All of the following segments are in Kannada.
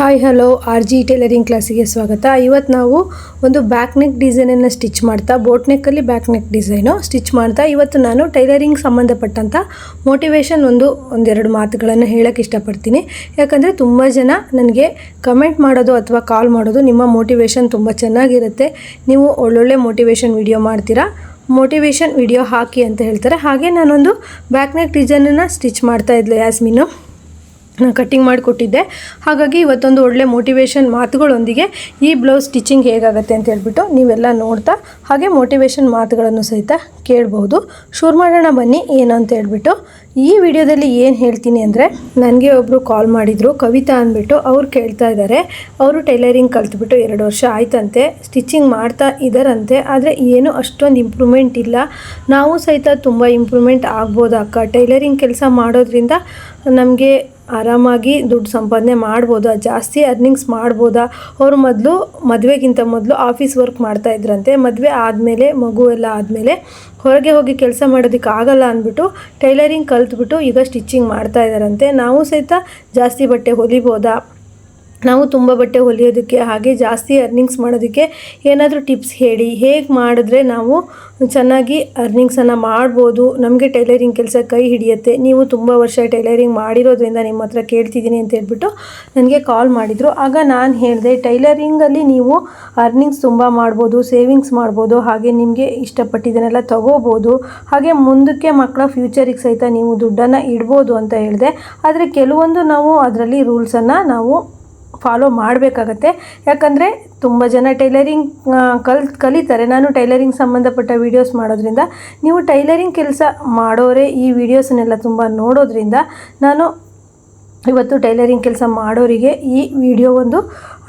Hi hello R G tailoring ಕ್ಲಾಸಿಗೆ ಸ್ವಾಗತ. ಇವತ್ತು ನಾವು ಒಂದು ಬ್ಯಾಕ್ ನೆಕ್ ಡಿಸೈನನ್ನು ಸ್ಟಿಚ್ ಮಾಡ್ತಾ ಬೋಟ್ ನೆಕ್ಕಲ್ಲಿ ಬ್ಯಾಕ್ ನೆಕ್ ಡಿಸೈನು ಸ್ಟಿಚ್ ಮಾಡ್ತಾ. ಇವತ್ತು ನಾನು ಟೈಲರಿಂಗ್ ಸಂಬಂಧಪಟ್ಟಂಥ ಮೋಟಿವೇಶನ್ ಒಂದು, ಒಂದೆರಡು ಮಾತುಗಳನ್ನು ಹೇಳೋಕ್ಕೆ ಇಷ್ಟಪಡ್ತೀನಿ. ಯಾಕಂದರೆ ತುಂಬ ಜನ ನನಗೆ ಕಮೆಂಟ್ ಮಾಡೋದು ಅಥವಾ ಕಾಲ್ ಮಾಡೋದು ನಿಮ್ಮ ಮೋಟಿವೇಶನ್ ತುಂಬ ಚೆನ್ನಾಗಿರುತ್ತೆ. ನೀವು ಒಳ್ಳೊಳ್ಳೆ ಮೋಟಿವೇಶನ್ ವಿಡಿಯೋ ಮಾಡ್ತೀರಾ? ಮೋಟಿವೇಶನ್ ವಿಡಿಯೋ ಹಾಕಿ ಅಂತ ಹೇಳ್ತಾರೆ. ಹಾಗೆ ನಾನೊಂದು ಬ್ಯಾಕ್ ನೆಕ್ ಡಿಸೈನನ್ನು ಸ್ಟಿಚ್ ಮಾಡ್ತಾ ಇದ್ಲು ಯಾಸ್ಮಿನು ಕಟ್ಟಿಂಗ್ ಮಾಡಿಕೊಟ್ಟಿದ್ದೆ. ಹಾಗಾಗಿ ಇವತ್ತೊಂದು ಒಳ್ಳೆ ಮೋಟಿವೇಶನ್ ಮಾತುಗಳೊಂದಿಗೆ ಈ ಬ್ಲೌಸ್ ಸ್ಟಿಚಿಂಗ್ ಹೇಗಾಗುತ್ತೆ ಅಂತ ಹೇಳ್ಬಿಟ್ಟು ನೀವೆಲ್ಲ ನೋಡ್ತಾ ಹಾಗೆ ಮೋಟಿವೇಶನ್ ಮಾತುಗಳನ್ನು ಸಹಿತ ಕೇಳ್ಬೋದು. ಶುರು ಮಾಡೋಣ ಬನ್ನಿ, ಏನು ಅಂತ ಹೇಳ್ಬಿಟ್ಟು. ಈ ವಿಡಿಯೋದಲ್ಲಿ ಏನು ಹೇಳ್ತೀನಿ ಅಂದರೆ, ನನಗೆ ಒಬ್ಬರು ಕಾಲ್ ಮಾಡಿದರು, ಕವಿತಾ ಅಂದ್ಬಿಟ್ಟು ಅವ್ರು ಕೇಳ್ತಾ ಇದ್ದಾರೆ ಅವರು ಟೈಲರಿಂಗ್ ಕಲ್ತ್ಬಿಟ್ಟು ಎರಡು ವರ್ಷ ಆಯ್ತಂತೆ ಸ್ಟಿಚಿಂಗ್ ಮಾಡ್ತಾ ಇದ್ದಾರಂತೆ ಆದರೆ ಏನು ಅಷ್ಟೊಂದು ಇಂಪ್ರೂವ್ಮೆಂಟ್ ಇಲ್ಲ. ನಾವು ಸಹಿತ ತುಂಬ ಇಂಪ್ರೂವ್ಮೆಂಟ್ ಆಗ್ಬೋದು ಅಕ್ಕ. ಟೈಲರಿಂಗ್ ಕೆಲಸ ಮಾಡೋದ್ರಿಂದ ನಮಗೆ ಆರಾಮಾಗಿ ದುಡ್ಡು ಸಂಪಾದನೆ ಮಾಡ್ಬೋದಾ? ಜಾಸ್ತಿ ಅರ್ನಿಂಗ್ಸ್ ಮಾಡ್ಬೋದಾ? ಅವರು ಮೊದಲು, ಮದುವೆಗಿಂತ ಮೊದಲು ಆಫೀಸ್ ವರ್ಕ್ ಮಾಡ್ತಾ ಇದ್ರಂತೆ. ಮದುವೆ ಆದಮೇಲೆ, ಮಗು ಎಲ್ಲ ಆದಮೇಲೆ ಹೊರಗೆ ಹೋಗಿ ಕೆಲಸ ಮಾಡೋದಕ್ಕೆ ಆಗಲ್ಲ ಅಂದ್ಬಿಟ್ಟು ಟೈಲರಿಂಗ್ ಕಲ್ತ್ಬಿಟ್ಟು ಈಗ ಸ್ಟಿಚಿಂಗ್ ಮಾಡ್ತಾ ಇದ್ದಾರಂತೆ ನಾವು ಸಹಿತ ಜಾಸ್ತಿ ಬಟ್ಟೆ ಹೊಲಿಬೋದಾ? ನಾವು ತುಂಬ ಬಟ್ಟೆ ಹೊಲಿಯೋದಕ್ಕೆ, ಹಾಗೆ ಜಾಸ್ತಿ ಅರ್ನಿಂಗ್ಸ್ ಮಾಡೋದಕ್ಕೆ ಏನಾದರೂ ಟಿಪ್ಸ್ ಹೇಳಿ. ಹೇಗೆ ಮಾಡಿದ್ರೆ ನಾವು ಚೆನ್ನಾಗಿ ಅರ್ನಿಂಗ್ಸನ್ನು ಮಾಡ್ಬೋದು? ನಮಗೆ ಟೈಲರಿಂಗ್ ಕೆಲಸ ಕೈ ಹಿಡಿಯುತ್ತೆ. ನೀವು ತುಂಬ ವರ್ಷ ಟೈಲರಿಂಗ್ ಮಾಡಿರೋದ್ರಿಂದ ನಿಮ್ಮ ಹತ್ರ ಕೇಳ್ತಿದ್ದೀನಿ ಅಂತ ಹೇಳ್ಬಿಟ್ಟು ನನಗೆ ಕಾಲ್ ಮಾಡಿದರು. ಆಗ ನಾನು ಹೇಳಿದೆ ಟೈಲರಿಂಗಲ್ಲಿ ನೀವು ಅರ್ನಿಂಗ್ಸ್ ತುಂಬ ಮಾಡ್ಬೋದು ಸೇವಿಂಗ್ಸ್ ಮಾಡ್ಬೋದು, ಹಾಗೆ ನಿಮಗೆ ಇಷ್ಟಪಟ್ಟಿದ್ದನ್ನೆಲ್ಲ ತಗೋಬೋದು. ಹಾಗೆ ಮುಂದಕ್ಕೆ ಮಕ್ಕಳ ಫ್ಯೂಚರಿಗೆ ಸಹಿತ ನೀವು ದುಡ್ಡನ್ನು ಇಡ್ಬೋದು ಅಂತ ಹೇಳಿದೆ. ಆದರೆ ಕೆಲವೊಂದು ನಾವು ಅದರಲ್ಲಿ ರೂಲ್ಸನ್ನು ನಾವು ಫಾಲೋ ಮಾಡಬೇಕಾಗತ್ತೆ. ಯಾಕಂದರೆ ತುಂಬ ಜನ ಟೈಲರಿಂಗ್ ಕಲ್, ಕಲಿತಾರೆ. ನಾನು ಟೈಲರಿಂಗ್ ಸಂಬಂಧಪಟ್ಟ ವೀಡಿಯೋಸ್ ಮಾಡೋದ್ರಿಂದ, ನೀವು ಟೈಲರಿಂಗ್ ಕೆಲಸ ಮಾಡೋರೆ ಈ ವಿಡಿಯೋಸನ್ನೆಲ್ಲ ತುಂಬ ನೋಡೋದ್ರಿಂದ, ನಾನು ಇವತ್ತು ಟೈಲರಿಂಗ್ ಕೆಲಸ ಮಾಡೋರಿಗೆ ಈ ವಿಡಿಯೋ ಒಂದು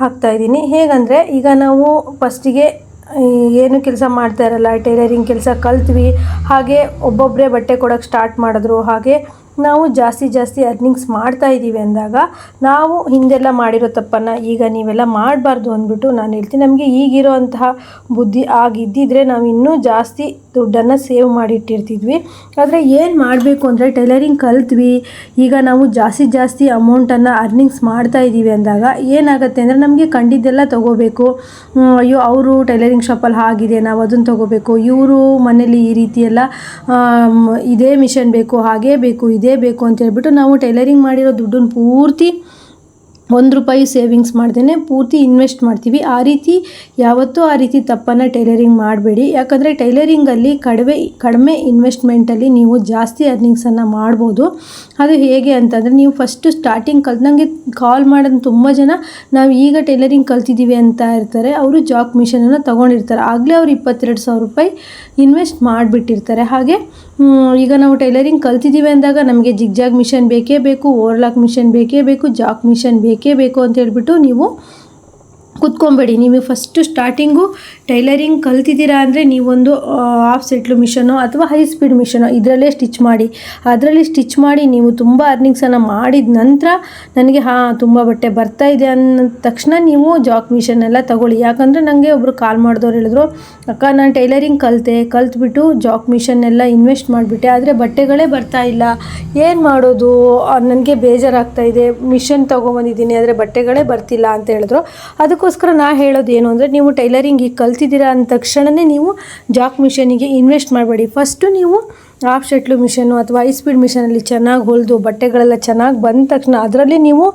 ಹಾಕ್ತಾಯಿದ್ದೀನಿ ಹೇಗಂದರೆ, ಈಗ ನಾವು ಫಸ್ಟಿಗೆ ಏನು ಕೆಲಸ ಮಾಡ್ತಾ ಇರಲ್ಲ ಟೈಲರಿಂಗ್ ಕೆಲಸ ಕಲ್ತ್ವಿ, ಹಾಗೆ ಒಬ್ಬೊಬ್ಬರೇ ಬಟ್ಟೆ ಕೊಡೋಕ್ಕೆ ಸ್ಟಾರ್ಟ್ ಮಾಡಿದ್ರು, ಹಾಗೆ ನಾವು ಜಾಸ್ತಿ ಜಾಸ್ತಿ ಅರ್ನಿಂಗ್ಸ್ ಮಾಡ್ತಾ ಇದ್ದೀವಿ ಅಂದಾಗ ನಾವು ಹಿಂದೆಲ್ಲ ಮಾಡಿರೋ ತಪ್ಪನ್ನು ಈಗ ನೀವೆಲ್ಲ ಮಾಡಬಾರ್ದು ಅಂದ್ಬಿಟ್ಟು ನಾನು ಹೇಳ್ತೀನಿ. ನಮಗೆ ಈಗಿರೋ ಅಂತಹ ಬುದ್ಧಿ ಆಗಿದ್ದಿದ್ರೆ ನಾವು ಇನ್ನೂ ಜಾಸ್ತಿ ದುಡ್ಡನ್ನು ಸೇವ್ ಮಾಡಿಟ್ಟಿರ್ತಿದ್ವಿ. ಆದರೆ ಏನು ಮಾಡಬೇಕು ಅಂದರೆ ಟೈಲರಿಂಗ್ ಕಲ್ತ್ವಿ. ಈಗ ನಾವು ಜಾಸ್ತಿ ಜಾಸ್ತಿ ಅಮೌಂಟನ್ನು ಅರ್ನಿಂಗ್ಸ್ ಮಾಡ್ತಾ ಇದ್ದೀವಿ ಅಂದಾಗ ಏನಾಗುತ್ತೆ ಅಂದರೆ ನಮಗೆ ಕಂಡಿದ್ದೆಲ್ಲ ತೊಗೋಬೇಕು. ಅಯ್ಯೋ, ಅವರು ಟೈಲರಿಂಗ್ ಶಾಪಲ್ಲಿ ಹಾಗಿದೆ, ನಾವು ಅದನ್ನು ತೊಗೋಬೇಕು. ಇವರು ಮನೇಲಿ ಈ ರೀತಿಯೆಲ್ಲ ಇದೇ ಮಿಷನ್ ಬೇಕು, ಹಾಗೇ ಬೇಕು ಇದೇ ಬೇಕು ಅಂತ ಹೇಳ್ಬಿಟ್ಟು ನಾವು ಟೈಲರಿಂಗ್ ಮಾಡಿರೋ ದುಡ್ಡನ್ನು ಪೂರ್ತಿ ಒಂದು ರೂಪಾಯಿ ಸೇವಿಂಗ್ಸ್ ಮಾಡ್ದೇ ಪೂರ್ತಿ ಇನ್ವೆಸ್ಟ್ ಮಾಡ್ತೀವಿ. ಆ ರೀತಿ ಯಾವತ್ತೂ ಆ ರೀತಿ ತಪ್ಪನ್ನು ಟೈಲರಿಂಗ್ ಮಾಡಬೇಡಿ. ಯಾಕಂದರೆ ಟೈಲರಿಂಗಲ್ಲಿ ಕಡಿಮೆ ಕಡಿಮೆ ಇನ್ವೆಸ್ಟ್ಮೆಂಟಲ್ಲಿ ನೀವು ಜಾಸ್ತಿ ಅರ್ನಿಂಗ್ಸನ್ನು ಮಾಡ್ಬೋದು. ಅದು ಹೇಗೆ ಅಂತಂದರೆ ನೀವು ಫಸ್ಟು ಸ್ಟಾರ್ಟಿಂಗ್ ಕಲ್ತು ನನಗೆ ಕಾಲ್ ಮಾಡೋದು ತುಂಬ ಜನ ನಾವು ಈಗ ಟೈಲರಿಂಗ್ ಕಲ್ತಿದ್ದೀವಿ ಅಂತ ಇರ್ತಾರೆ. ಅವರು ಜಾಕ್ ಮಿಷನನ್ನು ತೊಗೊಂಡಿರ್ತಾರೆ. ಆಗಲೇ ಅವ್ರು ಇಪ್ಪತ್ತೆರಡು ಸಾವಿರ ರೂಪಾಯಿ ಇನ್ವೆಸ್ಟ್ ಮಾಡಿಬಿಟ್ಟಿರ್ತಾರೆ. ಹಾಗೆ ಈಗ ನಾವು ಟೈಲರಿಂಗ್ ಕಲ್ತಿದ್ದೀವಿ ಅಂದಾಗ ನಮಗೆ ಜಿಗ್ಜಾಗ್ ಮಿಷನ್ ಬೇಕೇ ಬೇಕು ಓವರ್ಲಾಕ್ ಮಿಷನ್ ಬೇಕೇ ಬೇಕು ಜಾಕ್ ಮಿಷನ್ ಬೇಕೇ ಬೇಕು ಅಂತ ಹೇಳ್ಬಿಟ್ಟು ನೀವು ಕುತ್ಕೊಬೇಡಿ. ನೀವು ಫಸ್ಟು ಸ್ಟಾರ್ಟಿಂಗು ಟೈಲರಿಂಗ್ ಕಲ್ತಿದ್ದೀರಾ ಅಂದರೆ ನೀವೊಂದು ಹಾಫ್ ಸೆಟ್ಲು ಮಿಷನೋ ಅಥವಾ ಹೈ ಸ್ಪೀಡ್ ಮಿಷನೋ ಇದರಲ್ಲೇ ಸ್ಟಿಚ್ ಮಾಡಿ. ಅದರಲ್ಲಿ ಸ್ಟಿಚ್ ಮಾಡಿ ನೀವು ತುಂಬ ಅರ್ನಿಂಗ್ಸನ್ನು ಮಾಡಿದ ನಂತರ ನನಗೆ, ಹಾಂ, ತುಂಬ ಬಟ್ಟೆ ಬರ್ತಾ ಇದೆ ಅಂದ ತಕ್ಷಣ ನೀವು ಜಾಕ್ ಮಿಷನ್ ಎಲ್ಲ ತಗೊಳ್ಳಿ. ಯಾಕಂದರೆ ನನಗೆ ಒಬ್ಬರು ಕಾಲ್ ಮಾಡಿದವ್ರು ಹೇಳಿದ್ರು, ಅಕ್ಕ, ನಾನು ಟೈಲರಿಂಗ್ ಕಲಿತೆ, ಕಲ್ತ್ಬಿಟ್ಟು ಜಾಕ್ ಮಿಷನ್ ಎಲ್ಲ ಇನ್ವೆಸ್ಟ್ ಮಾಡಿಬಿಟ್ಟೆ, ಆದರೆ ಬಟ್ಟೆಗಳೇ ಬರ್ತಾ ಇಲ್ಲ. ಏನು ಮಾಡೋದು? ನನಗೆ ಬೇಜಾರಾಗ್ತಾ ಇದೆ. ಮಿಷನ್ ತೊಗೊಂಬಂದಿದ್ದೀನಿ ಆದರೆ ಬಟ್ಟೆಗಳೇ ಬರ್ತಿಲ್ಲ ಅಂತ ಹೇಳಿದ್ರು. ಅದಕ್ಕೋಸ್ಕರ ನಾ ಹೇಳೋದು ಏನು ಅಂದರೆ, ನೀವು ಟೈಲರಿಂಗ್ ಈಗ ಕಲ್ತಿದ್ದೀರಾ ಅಂದ ತಕ್ಷಣವೇ ನೀವು ಜಾಕ್ ಮಿಷನಿಗೆ ಇನ್ವೆಸ್ಟ್ ಮಾಡಬೇಡಿ. ಫಸ್ಟು ನೀವು ಹಾಫ್ ಶೆಟ್ಲು ಮಿಷನು ಅಥವಾ ಐ ಸ್ಪೀಡ್ ಮಿಷನಲ್ಲಿ ಚೆನ್ನಾಗಿ ಹೊಲಿದು, ಬಟ್ಟೆಗಳೆಲ್ಲ ಚೆನ್ನಾಗಿ ಬಂದ ತಕ್ಷಣ ಅದರಲ್ಲಿ ನೀವು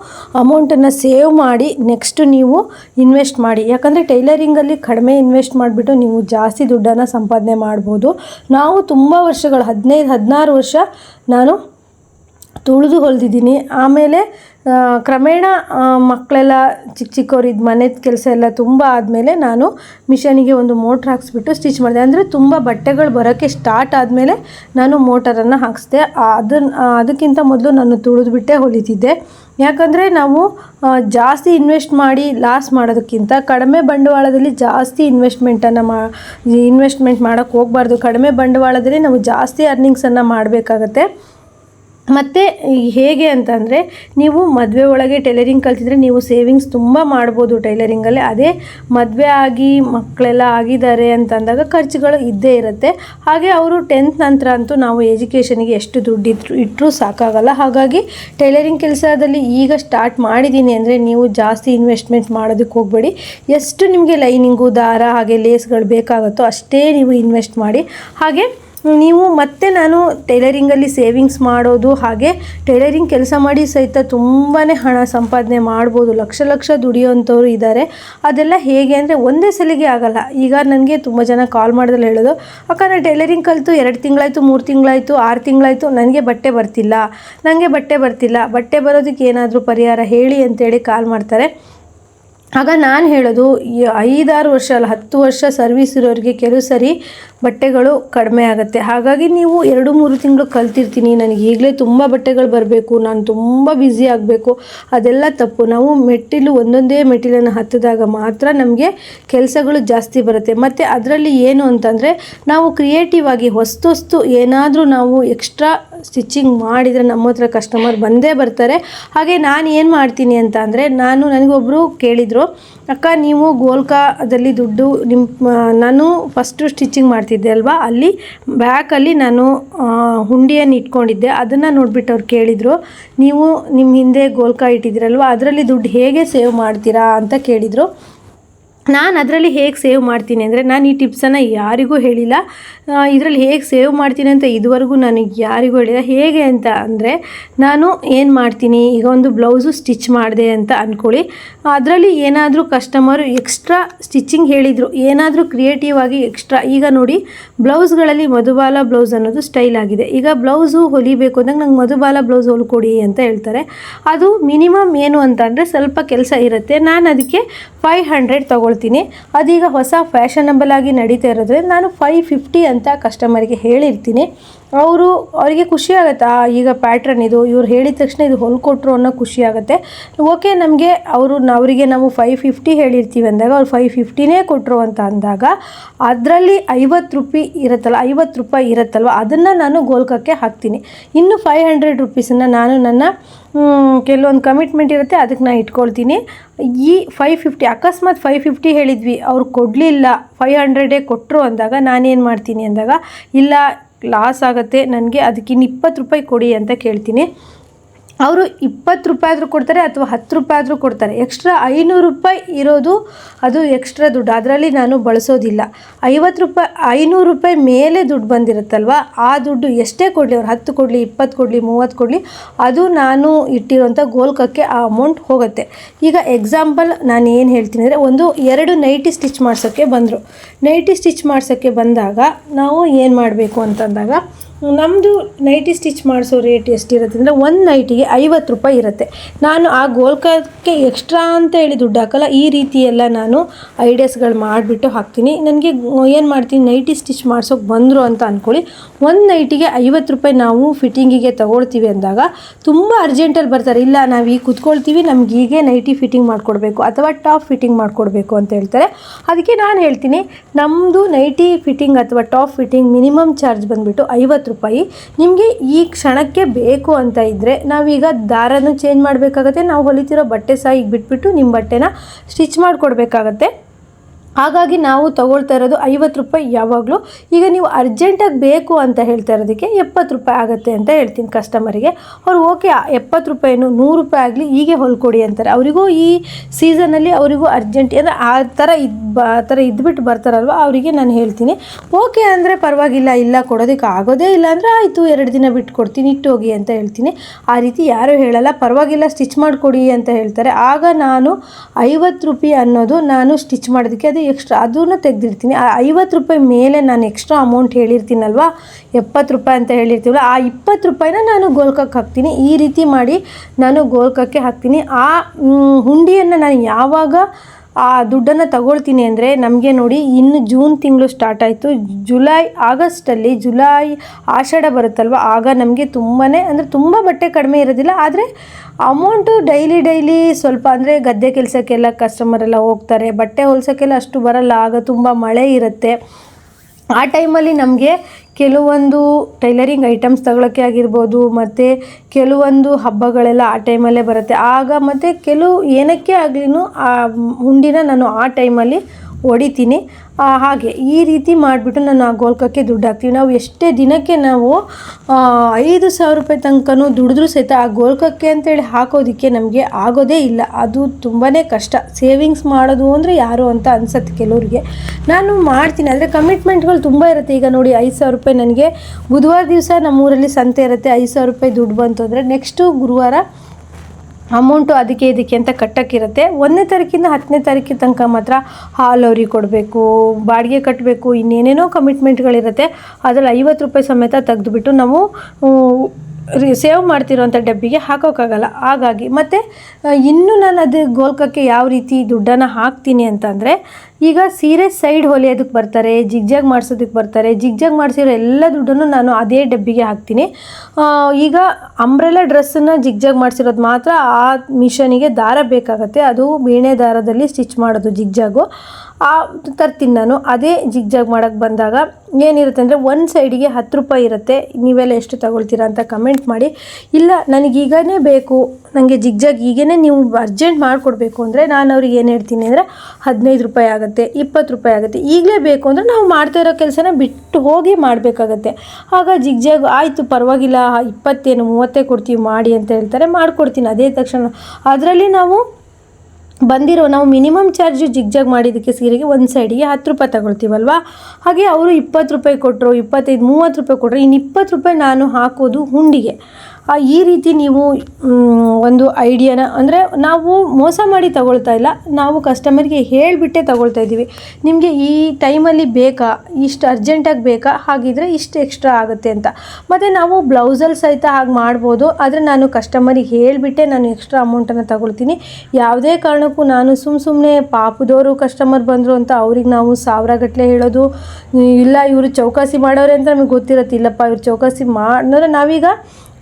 ಅಮೌಂಟನ್ನು ಸೇವ್ ಮಾಡಿ ನೆಕ್ಸ್ಟು ನೀವು ಇನ್ವೆಸ್ಟ್ ಮಾಡಿ. ಯಾಕಂದರೆ ಟೈಲರಿಂಗಲ್ಲಿ ಕಡಿಮೆ ಇನ್ವೆಸ್ಟ್ ಮಾಡಿಬಿಟ್ಟು ನೀವು ಜಾಸ್ತಿ ದುಡ್ಡನ್ನು ಸಂಪಾದನೆ ಮಾಡ್ಬೋದು. ನಾವು ತುಂಬ ವರ್ಷಗಳು ಹದಿನೈದು, ಹದಿನಾರು ವರ್ಷ ನಾನು ತುಳಿದು ಹೊಲಿದಿದ್ದೀನಿ. ಆಮೇಲೆ ಕ್ರಮೇಣ ಮಕ್ಕಳೆಲ್ಲ ಚಿಕ್ಕ ಚಿಕ್ಕವರಿದ್ದು ಮನೆ ಕೆಲಸ ಎಲ್ಲ ತುಂಬ ಆದಮೇಲೆ ನಾನು ಮಿಷನಿಗೆ ಒಂದು ಮೋಟ್ರ್ ಹಾಕ್ಸ್ಬಿಟ್ಟು ಸ್ಟಿಚ್ ಮಾಡಿದೆ. ಅಂದರೆ ತುಂಬ ಬಟ್ಟೆಗಳು ಬರೋಕ್ಕೆ ಸ್ಟಾರ್ಟ್ ಆದಮೇಲೆ ನಾನು ಮೋಟರನ್ನು ಹಾಕಿಸ್ದೆ. ಅದನ್ನು ಅದಕ್ಕಿಂತ ಮೊದಲು ನಾನು ತುಳಿದ್ಬಿಟ್ಟೆ ಹೊಲಿತಿದ್ದೆ. ಯಾಕಂದರೆ ನಾವು ಜಾಸ್ತಿ ಇನ್ವೆಸ್ಟ್ ಮಾಡಿ ಲಾಸ್ ಮಾಡೋದಕ್ಕಿಂತ ಕಡಿಮೆ ಬಂಡವಾಳದಲ್ಲಿ ಜಾಸ್ತಿ ಇನ್ವೆಸ್ಟ್ಮೆಂಟನ್ನು ಮಾ ಇನ್ವೆಸ್ಟ್ಮೆಂಟ್ ಮಾಡೋಕ್ಕೆ ಹೋಗಬಾರ್ದು. ಕಡಿಮೆ ಬಂಡವಾಳದಲ್ಲಿ ನಾವು ಜಾಸ್ತಿ ಅರ್ನಿಂಗ್ಸನ್ನು ಮಾಡಬೇಕಾಗತ್ತೆ. ಮತ್ತು ಹೇಗೆ ಅಂತಂದರೆ ನೀವು ಮದುವೆ ಒಳಗೆ ಟೈಲರಿಂಗ್ ಕಲ್ತಿದ್ರೆ ನೀವು ಸೇವಿಂಗ್ಸ್ ತುಂಬ ಮಾಡ್ಬೋದು ಟೈಲರಿಂಗಲ್ಲಿ ಅದೇ ಮದುವೆ ಆಗಿ ಮಕ್ಕಳೆಲ್ಲ ಆಗಿದ್ದಾರೆ ಅಂತಂದಾಗ ಖರ್ಚುಗಳು ಇದ್ದೇ ಇರುತ್ತೆ. ಹಾಗೆ ಅವರು ಟೆಂತ್ ನಂತರ ಅಂತೂ ನಾವು ಎಜುಕೇಷನಿಗೆ ಎಷ್ಟು ದುಡ್ಡು ಇಟ್ರು ಇಟ್ಟರೂ ಸಾಕಾಗಲ್ಲ. ಹಾಗಾಗಿ ಟೈಲರಿಂಗ್ ಕೆಲಸದಲ್ಲಿ ಈಗ ಸ್ಟಾರ್ಟ್ ಮಾಡಿದ್ದೀನಿ ಅಂದರೆ ನೀವು ಜಾಸ್ತಿ ಇನ್ವೆಸ್ಟ್ಮೆಂಟ್ ಮಾಡೋದಕ್ಕೆ ಹೋಗಬೇಡಿ. ಎಷ್ಟು ನಿಮಗೆ ಲೈನಿಂಗು ದಾರ ಹಾಗೆ ಲೇಸ್ಗಳು ಬೇಕಾಗುತ್ತೋ ಅಷ್ಟೇ ನೀವು ಇನ್ವೆಸ್ಟ್ ಮಾಡಿ. ಹಾಗೆ ನೀವು ಮತ್ತೆ ನಾನು ಟೈಲರಿಂಗಲ್ಲಿ ಸೇವಿಂಗ್ಸ್ ಮಾಡೋದು ಹಾಗೆ ಟೈಲರಿಂಗ್ ಕೆಲಸ ಮಾಡಿ ಸಹಿತ ತುಂಬಾ ಹಣ ಸಂಪಾದನೆ ಮಾಡ್ಬೋದು, ಲಕ್ಷ ಲಕ್ಷ ದುಡಿಯೋವಂಥವ್ರು ಇದ್ದಾರೆ. ಅದೆಲ್ಲ ಹೇಗೆ ಅಂದರೆ ಒಂದೇ ಸಲಿಗೆ ಆಗಲ್ಲ. ಈಗ ನನಗೆ ತುಂಬ ಜನ ಕಾಲ್ ಮಾಡಿದ್ರೆ ಹೇಳೋದು ಯಾಕಂದರೆ ಟೈಲರಿಂಗ್ ಕಲಿತು ಎರಡು ತಿಂಗಳಾಯಿತು, ಮೂರು ತಿಂಗಳಾಯಿತು, ಆರು ತಿಂಗಳಾಯಿತು, ನನಗೆ ಬಟ್ಟೆ ಬರ್ತಿಲ್ಲ ನನಗೆ ಬಟ್ಟೆ ಬರ್ತಿಲ್ಲ, ಬಟ್ಟೆ ಬರೋದಕ್ಕೆ ಏನಾದರೂ ಪರಿಹಾರ ಹೇಳಿ ಅಂತೇಳಿ ಕಾಲ್ ಮಾಡ್ತಾರೆ. ಆಗ ನಾನು ಹೇಳೋದು ಐದಾರು ವರ್ಷ ಅಲ್ಲ, ಹತ್ತು ವರ್ಷ ಸರ್ವಿಸ್ ಇರೋರಿಗೆ ಕೆಲವು ಸರಿ ಬಟ್ಟೆಗಳು ಕಡಿಮೆ ಆಗುತ್ತೆ. ಹಾಗಾಗಿ ನೀವು ಎರಡು, ಮೂರು ತಿಂಗಳು ಕಲ್ತಿರ್ತೀನಿ, ನನಗೆ ಈಗಲೇ ತುಂಬ ಬಟ್ಟೆಗಳು ಬರಬೇಕು, ನಾನು ತುಂಬ ಬ್ಯುಸಿ ಆಗಬೇಕು, ಅದೆಲ್ಲ ತಪ್ಪು. ನಾವು ಮೆಟ್ಟಿಲು, ಒಂದೊಂದೇ ಮೆಟ್ಟಿಲನ್ನು ಹತ್ತಿದಾಗ ಮಾತ್ರ ನಮಗೆ ಕೆಲಸಗಳು ಜಾಸ್ತಿ ಬರುತ್ತೆ. ಮತ್ತು ಅದರಲ್ಲಿ ಏನು ಅಂತಂದರೆ, ನಾವು ಕ್ರಿಯೇಟಿವ್ ಆಗಿ ಹೊಸ್ತು ಹೊಸ್ತು ಏನಾದರೂ ನಾವು ಎಕ್ಸ್ಟ್ರಾ ಸ್ಟಿಚಿಂಗ್ ಮಾಡಿದರೆ ನಮ್ಮ ಹತ್ರ ಕಸ್ಟಮರ್ ಬಂದೇ ಬರ್ತಾರೆ. ಹಾಗೆ ನಾನು ಏನು ಮಾಡ್ತೀನಿ ಅಂತ ಅಂದರೆ, ನಾನು ನನಗೊಬ್ಬರು ಕೇಳಿದರು, ಅಕ್ಕ, ನೀವು ಗೋಲ್ಕಾದಲ್ಲಿ ದುಡ್ಡು ನಿಮ್ಮ ನಾನು ಫಸ್ಟು ಸ್ಟಿಚಿಂಗ್ ಮಾಡ್ತಿದ್ದೆ ಅಲ್ವಾ? ಅಲ್ಲಿ ಬ್ಯಾಕಲ್ಲಿ ನಾನು ಹುಂಡಿಯನ್ನು ಇಟ್ಕೊಂಡಿದ್ದೆ. ಅದನ್ನು ನೋಡ್ಬಿಟ್ಟು ಅವ್ರು ಕೇಳಿದರು, ನೀವು ನಿಮ್ಮ ಹಿಂದೆ ಗೋಲ್ಕಾ ಇಟ್ಟಿದ್ದೀರಲ್ವ? ಅದರಲ್ಲಿ ದುಡ್ಡು ಹೇಗೆ ಸೇವ್ ಮಾಡ್ತೀರಾ? ಅಂತ ಕೇಳಿದರು. ನಾನು ಅದರಲ್ಲಿ ಹೇಗೆ ಸೇವ್ ಮಾಡ್ತೀನಿ ಅಂದರೆ ನಾನು ಈ ಟಿಪ್ಸನ್ನು ಯಾರಿಗೂ ಹೇಳಿಲ್ಲ. ಇದರಲ್ಲಿ ಹೇಗೆ ಸೇವ್ ಮಾಡ್ತೀನಿ ಅಂತ ಇದುವರೆಗೂ ನನಗೆ ಯಾರಿಗೂ ಹೇಳಿಲ್ಲ. ಹೇಗೆ ಅಂತ ಅಂದರೆ ನಾನು ಏನು ಮಾಡ್ತೀನಿ, ಈಗ ಒಂದು ಬ್ಲೌಸು ಸ್ಟಿಚ್ ಮಾಡಿದೆ ಅಂತ ಅಂದ್ಕೊಳ್ಳಿ ಅದರಲ್ಲಿ ಏನಾದರೂ ಕಸ್ಟಮರು ಎಕ್ಸ್ಟ್ರಾ ಸ್ಟಿಚಿಂಗ್ ಹೇಳಿದರು, ಏನಾದರೂ ಕ್ರಿಯೇಟಿವ್ ಆಗಿ ಎಕ್ಸ್ಟ್ರಾ ಈಗ ನೋಡಿ ಬ್ಲೌಸ್ಗಳಲ್ಲಿ ಮಧುಬಾಲ ಬ್ಲೌಸ್ ಅನ್ನೋದು ಸ್ಟೈಲ್ ಆಗಿದೆ. ಈಗ ಬ್ಲೌಸು ಹೊಲಿಬೇಕು ಅಂದಾಗ ನಂಗೆ ಮಧುಬಾಲ ಬ್ಲೌಸ್ ಹೊಲ್ಕೊಡಿ ಅಂತ ಹೇಳ್ತಾರೆ. ಅದು ಮಿನಿಮಮ್ ಏನು ಅಂತ ಅಂದರೆ ಸ್ವಲ್ಪ ಕೆಲಸ ಇರುತ್ತೆ. ನಾನು ಅದಕ್ಕೆ ಫೈವ್ ಹಂಡ್ರೆಡ್ ಅದೀಗ ಹೊಸ ಫ್ಯಾಷನಬಲ್ ಆಗಿ ನಡೀತಾ ಇರೋದ್ರಿಂದ ನಾನು ಫೈವ್ ಫಿಫ್ಟಿ ಅಂತ ಕಸ್ಟಮರ್ಗೆ ಹೇಳಿರ್ತೀನಿ. ಅವರು, ಅವರಿಗೆ ಖುಷಿ ಆಗುತ್ತೆ? ಈಗ ಪ್ಯಾಟ್ರನ್ ಇದು, ಇವ್ರು ಹೇಳಿದ ತಕ್ಷಣ ಇದು ಹೊಲ್ಕೊಟ್ರು ಅನ್ನೋ ಖುಷಿ ಆಗುತ್ತೆ. ಓಕೆ ನಮಗೆ ಅವರು ಅವರಿಗೆ ನಾವು ಫೈವ್ ಫಿಫ್ಟಿ ಹೇಳಿರ್ತೀವಿ ಅಂದಾಗ, ಅವ್ರು ಫೈವ್ ಫಿಫ್ಟಿನೇ ಕೊಟ್ಟರು ಅಂತ ಅಂದಾಗ, ಅದರಲ್ಲಿ ಐವತ್ತು ರೂಪಾಯಿ ಇರುತ್ತಲ್ಲ, ಐವತ್ತು ರೂಪಾಯಿ ಇರುತ್ತಲ್ವ? ಅದನ್ನು ನಾನು ಗೋಲ್ಕಕ್ಕೆ ಹಾಕ್ತೀನಿ. ಇನ್ನು ಫೈವ್ ಹಂಡ್ರೆಡ್ ರುಪೀಸನ್ನು ನಾನು ನನ್ನ ಕೆಲವೊಂದು ಕಮಿಟ್ಮೆಂಟ್ ಇರುತ್ತೆ, ಅದಕ್ಕೆ ನಾನು ಇಟ್ಕೊಳ್ತೀನಿ. ಈ ಫೈವ್ ಫಿಫ್ಟಿ ಅಕಸ್ಮಾತ್ ಫೈವ್ ಫಿಫ್ಟಿ ಹೇಳಿದ್ವಿ, ಅವ್ರು ಕೊಡಲಿಲ್ಲ ಫೈವ್ ಹಂಡ್ರೆಡೇ ಕೊಟ್ಟರು ಅಂದಾಗ ನಾನೇನು ಮಾಡ್ತೀನಿ ಅಂದಾಗ, ಇಲ್ಲ ಲಾಸ್ ಆಗುತ್ತೆ. ನನಗೆ ಅದಕ್ಕಿನ್ನು ಇಪ್ಪತ್ತು ರೂಪಾಯಿ ಕೊಡಿ ಅಂತ ಕೇಳ್ತೀನಿ. ಅವರು ಇಪ್ಪತ್ತು ರೂಪಾಯಿ ಆದರೂ ಕೊಡ್ತಾರೆ ಅಥವಾ ಹತ್ತು ರೂಪಾಯಿ ಆದರೂ ಕೊಡ್ತಾರೆ. ಎಕ್ಸ್ಟ್ರಾ ಐನೂರು ರೂಪಾಯಿ ಇರೋದು ಅದು ಎಕ್ಸ್ಟ್ರಾ ದುಡ್ಡು. ಅದರಲ್ಲಿ ನಾನು ಬಳಸೋದಿಲ್ಲ. ಐವತ್ತು ರೂಪಾಯಿ, ಐನೂರು ರೂಪಾಯಿ ಮೇಲೆ ದುಡ್ಡು ಬಂದಿರುತ್ತಲ್ವ? ಆ ದುಡ್ಡು ಎಷ್ಟೇ ಕೊಡಲಿ, ಅವ್ರು ಹತ್ತು ಕೊಡಲಿ, ಇಪ್ಪತ್ತು ಕೊಡಲಿ, ಮೂವತ್ತು ಕೊಡಲಿ, ಅದು ನಾನು ಇಟ್ಟಿರೋಂಥ ಗೋಲ್ಕಕ್ಕೆ ಆ ಅಮೌಂಟ್ ಹೋಗುತ್ತೆ. ಈಗ ಎಕ್ಸಾಂಪಲ್ ನಾನು ಏನು ಹೇಳ್ತೀನಿ ಅಂದರೆ ಒಂದು ಎರಡು ನೈಟಿ ಸ್ಟಿಚ್ ಮಾಡಿಸೋಕ್ಕೆ ಬಂದರು. ನೈಟಿ ಸ್ಟಿಚ್ ಮಾಡ್ಸೋಕ್ಕೆ ಬಂದಾಗ ನಾವು ಏನು ಮಾಡಬೇಕು ಅಂತಂದಾಗ ನಮ್ಮದು ನೈಟಿ ಸ್ಟಿಚ್ ಮಾಡಿಸೋ ರೇಟ್ ಎಷ್ಟಿರುತ್ತೆ ಅಂದರೆ ಒಂದು ನೈಟಿಗೆ ಐವತ್ತು ರೂಪಾಯಿ ಇರುತ್ತೆ. ನಾನು ಆ ಗೋಲ್ಕಕ್ಕೆ ಎಕ್ಸ್ಟ್ರಾ ಅಂತ ಹೇಳಿ ದುಡ್ಡು ಹಾಕಲ್ಲ, ಈ ರೀತಿ ಎಲ್ಲ ನಾನು ಐಡಿಯಾಸ್ಗಳು ಮಾಡಿಬಿಟ್ಟು ಹಾಕ್ತೀನಿ. ನನಗೆ ಏನು ಮಾಡ್ತೀನಿ, ನೈಟಿ ಸ್ಟಿಚ್ ಮಾಡ್ಸೋಕೆ ಬಂದರು ಅಂತ ಅಂದ್ಕೊಳ್ಳಿ ಒಂದು ನೈಟಿಗೆ ಐವತ್ತು ರೂಪಾಯಿ ನಾವು ಫಿಟ್ಟಿಂಗಿಗೆ ತೊಗೊಳ್ತೀವಿ ಅಂದಾಗ ತುಂಬ ಅರ್ಜೆಂಟಲ್ಲಿ ಬರ್ತಾರೆ. ಇಲ್ಲ, ನಾವು ಈಗ ಕುತ್ಕೊಳ್ತೀವಿ, ನಮ್ಗೆ ಹೀಗೆ ನೈಟಿ ಫಿಟ್ಟಿಂಗ್ ಮಾಡಿಕೊಡ್ಬೇಕು ಅಥವಾ ಟಾಪ್ ಫಿಟ್ಟಿಂಗ್ ಮಾಡಿಕೊಡ್ಬೇಕು ಅಂತ ಹೇಳ್ತಾರೆ. ಅದಕ್ಕೆ ನಾನು ಹೇಳ್ತೀನಿ ನಮ್ಮದು ನೈಟಿ ಫಿಟ್ಟಿಂಗ್ ಅಥವಾ ಟಾಪ್ ಫಿಟ್ಟಿಂಗ್ ಮಿನಿಮಮ್ ಚಾರ್ಜ್ ಬಂದುಬಿಟ್ಟು ಐವತ್ತು ರೂಪಾಯಿ. ನಿಮಗೆ ಈ ಕ್ಷಣಕ್ಕೆ ಬೇಕು ಅಂತ ಇದ್ದರೆ ನಾವೀಗ ದಾರನೂ ಚೇಂಜ್ ಮಾಡಬೇಕಾಗತ್ತೆ. ನಾವು ಹೊಲಿತಿರೋ ಬಟ್ಟೆ ಸಹ ಈಗ ಬಿಟ್ಬಿಟ್ಟು ನಿಮ್ಮ ಬಟ್ಟೆನ ಸ್ಟಿಚ್ ಮಾಡಿಕೊಡ್ಬೇಕಾಗತ್ತೆ. ಹಾಗಾಗಿ ನಾವು ತೊಗೊಳ್ತಾ ಇರೋದು ಐವತ್ತು ರೂಪಾಯಿ ಯಾವಾಗಲೂ. ಈಗ ನೀವು ಅರ್ಜೆಂಟಾಗಿ ಬೇಕು ಅಂತ ಹೇಳ್ತಾ ಇರೋದಕ್ಕೆ ಎಪ್ಪತ್ತು ರೂಪಾಯಿ ಆಗುತ್ತೆ ಅಂತ ಹೇಳ್ತೀನಿ ಕಸ್ಟಮರಿಗೆ ಅವ್ರು, ಓಕೆ ಎಪ್ಪತ್ತು ರೂಪಾಯಿನೂ ನೂರು ರೂಪಾಯಿ ಆಗಲಿ, ಹೀಗೆ ಹೊಲ್ಕೊಡಿ ಅಂತಾರೆ. ಅವರಿಗೂ ಈ ಸೀಸನಲ್ಲಿ ಅವರಿಗೂ ಅರ್ಜೆಂಟ್ ಅಂದರೆ ಆ ಥರ ಇದು ಬ, ಆ ಥರ ಇದ್ಬಿಟ್ಟು ಬರ್ತಾರಲ್ವ, ಅವರಿಗೆ ನಾನು ಹೇಳ್ತೀನಿ. ಓಕೆ ಅಂದರೆ ಪರವಾಗಿಲ್ಲ, ಇಲ್ಲ, ಕೊಡೋದಕ್ಕೆ ಆಗೋದೇ ಇಲ್ಲ ಅಂದರೆ ಆಯಿತು, ಎರಡು ದಿನ ಬಿಟ್ಟು ಕೊಡ್ತೀನಿ ಇಟ್ಟು ಹೋಗಿ ಅಂತ ಹೇಳ್ತೀನಿ. ಆ ರೀತಿ ಯಾರೂ ಹೇಳಲ್ಲ, ಪರವಾಗಿಲ್ಲ ಸ್ಟಿಚ್ ಮಾಡಿಕೊಡಿ ಅಂತ ಹೇಳ್ತಾರೆ. ಆಗ ನಾನು ಐವತ್ತು ರೂಪಾಯಿ ಅನ್ನೋದು ನಾನು ಸ್ಟಿಚ್ ಮಾಡೋದಕ್ಕೆ ಅದು ಎಕ್ಸ್ಟ್ರಾ ಅದನ್ನು ತೆಗೆದಿರ್ತೀನಿ ಆ ಐವತ್ತು ರೂಪಾಯಿ ಮೇಲೆ ನಾನು ಎಕ್ಸ್ಟ್ರಾ ಅಮೌಂಟ್ ಹೇಳಿರ್ತೀನಲ್ವ? ಎಪ್ಪತ್ತು ರೂಪಾಯಿ ಅಂತ ಹೇಳಿರ್ತೀವಲ್ಲ, ಆ ಇಪ್ಪತ್ತು ರೂಪಾಯಿನ ನಾನು ಗೋಲ್ಕಕ್ಕೆ ಹಾಕ್ತೀನಿ. ಈ ರೀತಿ ಮಾಡಿ ನಾನು ಗೋಲ್ಕಕ್ಕೆ ಹಾಕ್ತೀನಿ. ಆ ಹುಂಡಿಯನ್ನು ನಾನು ಯಾವಾಗ ಆ ದುಡ್ಡನ್ನು ತಗೊಳ್ತೀನಿ ಅಂದರೆ ನಮಗೆ ನೋಡಿ ಇನ್ನು ಜೂನ್ ತಿಂಗಳು ಸ್ಟಾರ್ಟ್ ಆಯಿತು. ಜುಲೈ, ಆಗಸ್ಟಲ್ಲಿ ಜುಲೈ ಆಷಾಢ ಬರುತ್ತಲ್ವ? ಆಗ ನಮಗೆ ತುಂಬಾ ಅಂದರೆ ತುಂಬ ಬಟ್ಟೆ ಕಡಿಮೆ ಇರೋದಿಲ್ಲ. ಆದರೆ ಅಮೌಂಟು ಡೈಲಿ ಡೈಲಿ ಸ್ವಲ್ಪ ಅಂದರೆ ಗದ್ದೆ ಕೆಲಸಕ್ಕೆಲ್ಲ ಕಸ್ಟಮರ್ ಎಲ್ಲ ಹೋಗ್ತಾರೆ. ಬಟ್ಟೆ ಹೊಲ್ಸೋಕ್ಕೆಲ್ಲ ಅಷ್ಟು ಬರಲ್ಲ. ಆಗ ತುಂಬ ಮಳೆ ಇರುತ್ತೆ. ಆ ಟೈಮಲ್ಲಿ ನಮಗೆ ಕೆಲವೊಂದು ಟೈಲರಿಂಗ್ ಐಟಮ್ಸ್ ತಗೊಳ್ಳೋಕ್ಕೆ ಆಗಿರ್ಬೋದು, ಮತ್ತು ಕೆಲವೊಂದು ಹಬ್ಬಗಳೆಲ್ಲ ಆ ಟೈಮಲ್ಲೇ ಬರುತ್ತೆ. ಆಗ ಮತ್ತು ಕೆಲವು ಏನಕ್ಕೆ ಆಗಲಿನೂ ಆ ಹುಂಡಿನ ನಾನು ಆ ಟೈಮಲ್ಲಿ ಹೊಡಿತೀನಿ. ಹಾಗೆ ಈ ರೀತಿ ಮಾಡಿಬಿಟ್ಟು ನಾನು ಆ ಗೋಲ್ಕಕ್ಕೆ ದುಡ್ಡು ಹಾಕ್ತೀವಿ ನಾವು ಎಷ್ಟೇ ದಿನಕ್ಕೆ ನಾವು ಐದು ಸಾವಿರ ರೂಪಾಯಿ ತನಕನೂ ದುಡಿದ್ರೂ ಸಹಿತ ಆ ಗೋಲ್ಕಕ್ಕೆ ಅಂತೇಳಿ ಹಾಕೋದಕ್ಕೆ ನಮಗೆ ಆಗೋದೇ ಇಲ್ಲ. ಅದು ತುಂಬಾ ಕಷ್ಟ. ಸೇವಿಂಗ್ಸ್ ಮಾಡೋದು ಅಂದರೆ ಯಾರು ಅಂತ ಅನ್ಸತ್ತೆ ಕೆಲವ್ರಿಗೆ. ನಾನು ಮಾಡ್ತೀನಿ. ಆದರೆ ಕಮಿಟ್ಮೆಂಟ್ಗಳು ತುಂಬ ಇರುತ್ತೆ. ಈಗ ನೋಡಿ ಐದು ಸಾವಿರ ರೂಪಾಯಿ ನನಗೆ ಬುಧವಾರ ದಿವಸ ನಮ್ಮೂರಲ್ಲಿ ಸಂತೆ ಇರುತ್ತೆ. ಐದು ಸಾವಿರ ರೂಪಾಯಿ ದುಡ್ಡು ಬಂತು ಅಂದರೆ ನೆಕ್ಸ್ಟು ಗುರುವಾರ ಅಮೌಂಟು ಅದಕ್ಕೆ ಇದಕ್ಕೆ ಅಂತ ಕಟ್ಟೋಕ್ಕಿರುತ್ತೆ. ಒಂದನೇ ತಾರೀಕಿಂದ ಹತ್ತನೇ ತಾರೀಕಿನ ತನಕ ಮಾತ್ರ ಹಾಲ್ ಅವ್ರಿಗೆ ಕೊಡಬೇಕು, ಬಾಡಿಗೆ ಕಟ್ಟಬೇಕು ಇನ್ನೇನೇನೋ ಕಮಿಟ್ಮೆಂಟ್ಗಳಿರುತ್ತೆ ಅದರಲ್ಲಿ ಐವತ್ತು ರೂಪಾಯಿ ಸಮೇತ ತೆಗೆದುಬಿಟ್ಟು ನಾವು ಸೇವ್ ಮಾಡ್ತಿರೋವಂಥ ಡಬ್ಬಿಗೆ ಹಾಕೋಕ್ಕಾಗಲ್ಲ. ಹಾಗಾಗಿ, ಮತ್ತು ಇನ್ನೂ ನಾನು ಅದು ಗೋಲ್ಕಕ್ಕೆ ಯಾವ ರೀತಿ ದುಡ್ಡನ್ನು ಹಾಕ್ತೀನಿ ಅಂತಂದರೆ ಈಗ ಸೀರೆ ಸೈಡ್ ಹೊಲಿಯೋದಕ್ಕೆ ಬರ್ತಾರೆ, ಜಿಗ್ಜಾಗ್ ಮಾಡಿಸೋದಕ್ಕೆ ಬರ್ತಾರೆ. ಜಿಗ್ಜಾಗ್ ಮಾಡಿಸಿರೋ ಎಲ್ಲ ದುಡ್ಡನ್ನು ನಾನು ಅದೇ ಡಬ್ಬಿಗೆ ಹಾಕ್ತೀನಿ. ಈಗ ಅಂಬ್ರೆಲಾ ಡ್ರೆಸ್ಸನ್ನು ಜಿಗ್ಜಾಗ್ ಮಾಡಿಸಿರೋದು ಮಾತ್ರ ಆ ಮಿಷನಿಗೆ ದಾರ ಬೇಕಾಗತ್ತೆ. ಅದು ಬೀಣೆ ದಾರದಲ್ಲಿ ಸ್ಟಿಚ್ ಮಾಡೋದು ಜಿಗ್ಜಾಗು. ಆ, ತರ್ತೀನಿ ನಾನು. ಅದೇ ಜಿಗ್ಜಾಗ್ ಮಾಡೋಕ್ಕೆ ಬಂದಾಗ ಏನಿರುತ್ತೆ ಅಂದರೆ ಒಂದು ಸೈಡಿಗೆ ಹತ್ತು ರೂಪಾಯಿ ಇರುತ್ತೆ. ನೀವೆಲ್ಲ ಎಷ್ಟು ತಗೊಳ್ತೀರಾ ಅಂತ ಕಮೆಂಟ್ ಮಾಡಿ. ಇಲ್ಲ, ನನಗೀಗನೇ ಬೇಕು. ನನಗೆ ಜಿಗ್ಜಾಗ್ ಈಗೇ ನೀವು ಅರ್ಜೆಂಟ್ ಮಾಡಿಕೊಡ್ಬೇಕು ಅಂದರೆ ನಾನು ಅವ್ರಿಗೆ ಏನು ಹೇಳ್ತೀನಿ ಅಂದರೆ ಹದಿನೈದು ರೂಪಾಯಿ ಆಗುತ್ತೆ. ಇಪ್ಪತ್ತು ರೂಪಾಯಿ ಆಗುತ್ತೆ. ಈಗಲೇ ಬೇಕು ಅಂದರೆ ನಾವು ಮಾಡ್ತಾ ಇರೋ ಕೆಲಸನ ಬಿಟ್ಟು ಹೋಗಿ ಮಾಡಬೇಕಾಗತ್ತೆ. ಆಗ ಜಿಗ್ಜಾಗ್ ಆಯಿತು, ಪರವಾಗಿಲ್ಲ, ಇಪ್ಪತ್ತೇನು, ಮೂವತ್ತೇ ಕೊಡ್ತೀವಿ, ಮಾಡಿ ಅಂತ ಹೇಳ್ತಾರೆ, ಮಾಡಿಕೊಡ್ತೀನಿ ಅದೇ ತಕ್ಷಣ. ಅದರಲ್ಲಿ ನಾವು ಬಂದಿರೋ, ನಾವು ಮಿನಿಮಮ್ ಚಾರ್ಜು ಜಿಗ್ಜಾಗ್ ಮಾಡಿದ್ದಕ್ಕೆ ಸೀರೆಗೆ ಒಂದು ಸೈಡಿಗೆ ಹತ್ತು ರೂಪಾಯಿ ತಗೊಳ್ತೀವಲ್ವ? ಹಾಗೆ ಅವರು ಇಪ್ಪತ್ತು ರೂಪಾಯಿ ಕೊಟ್ಟರು ಇಪ್ಪತ್ತೈದು, ಮೂವತ್ತು ರೂಪಾಯಿ ಕೊಟ್ಟರು ಇನ್ನು ಇಪ್ಪತ್ತು ರೂಪಾಯಿ ನಾನು ಹಾಕೋದು ಹುಂಡಿಗೆ. ಈ ರೀತಿ ನೀವು ಒಂದು ಐಡಿಯಾನ ಅಂದರೆ ನಾವು ಮೋಸ ಮಾಡಿ ತಗೊಳ್ತಾ ಇಲ್ಲ, ನಾವು ಕಸ್ಟಮರ್ಗೆ ಹೇಳಿಬಿಟ್ಟೆ ತಗೊಳ್ತಾ ಇದ್ದೀವಿ. ನಿಮಗೆ ಈ ಟೈಮಲ್ಲಿ ಬೇಕಾ, ಇಷ್ಟು ಅರ್ಜೆಂಟಾಗಿ ಬೇಕಾ, ಹಾಗಿದ್ರೆ ಇಷ್ಟು ಎಕ್ಸ್ಟ್ರಾ ಆಗುತ್ತೆ ಅಂತ. ಮತ್ತು ನಾವು ಬ್ಲೌಸಲ್ಲಿ ಸಹಿತ ಹಾಗೆ ಮಾಡ್ಬೋದು, ಆದರೆ ನಾನು ಕಸ್ಟಮರಿಗೆ ಹೇಳಿಬಿಟ್ಟೆ ನಾನು ಎಕ್ಸ್ಟ್ರಾ ಅಮೌಂಟನ್ನು ತಗೊಳ್ತೀನಿ. ಯಾವುದೇ ಕಾರಣಕ್ಕೂ ನಾನು ಸುಮ್ಮ ಸುಮ್ಮನೆ ಪಾಪದವರು ಕಸ್ಟಮರ್ ಬಂದರು ಅಂತ ಅವ್ರಿಗೆ ನಾವು ಸಾವಿರ ಗಟ್ಟಲೆ ಹೇಳೋದು, ಇಲ್ಲ ಇವರು ಚೌಕಾಸಿ ಮಾಡೋರೆ ಅಂತ ನಮಗೆ ಗೊತ್ತಿರತ್ತೆ, ಇಲ್ಲಪ್ಪ ಇವ್ರು ಚೌಕಾಸಿ ಮಾಡಿದ್ರೆ ನಾವೀಗ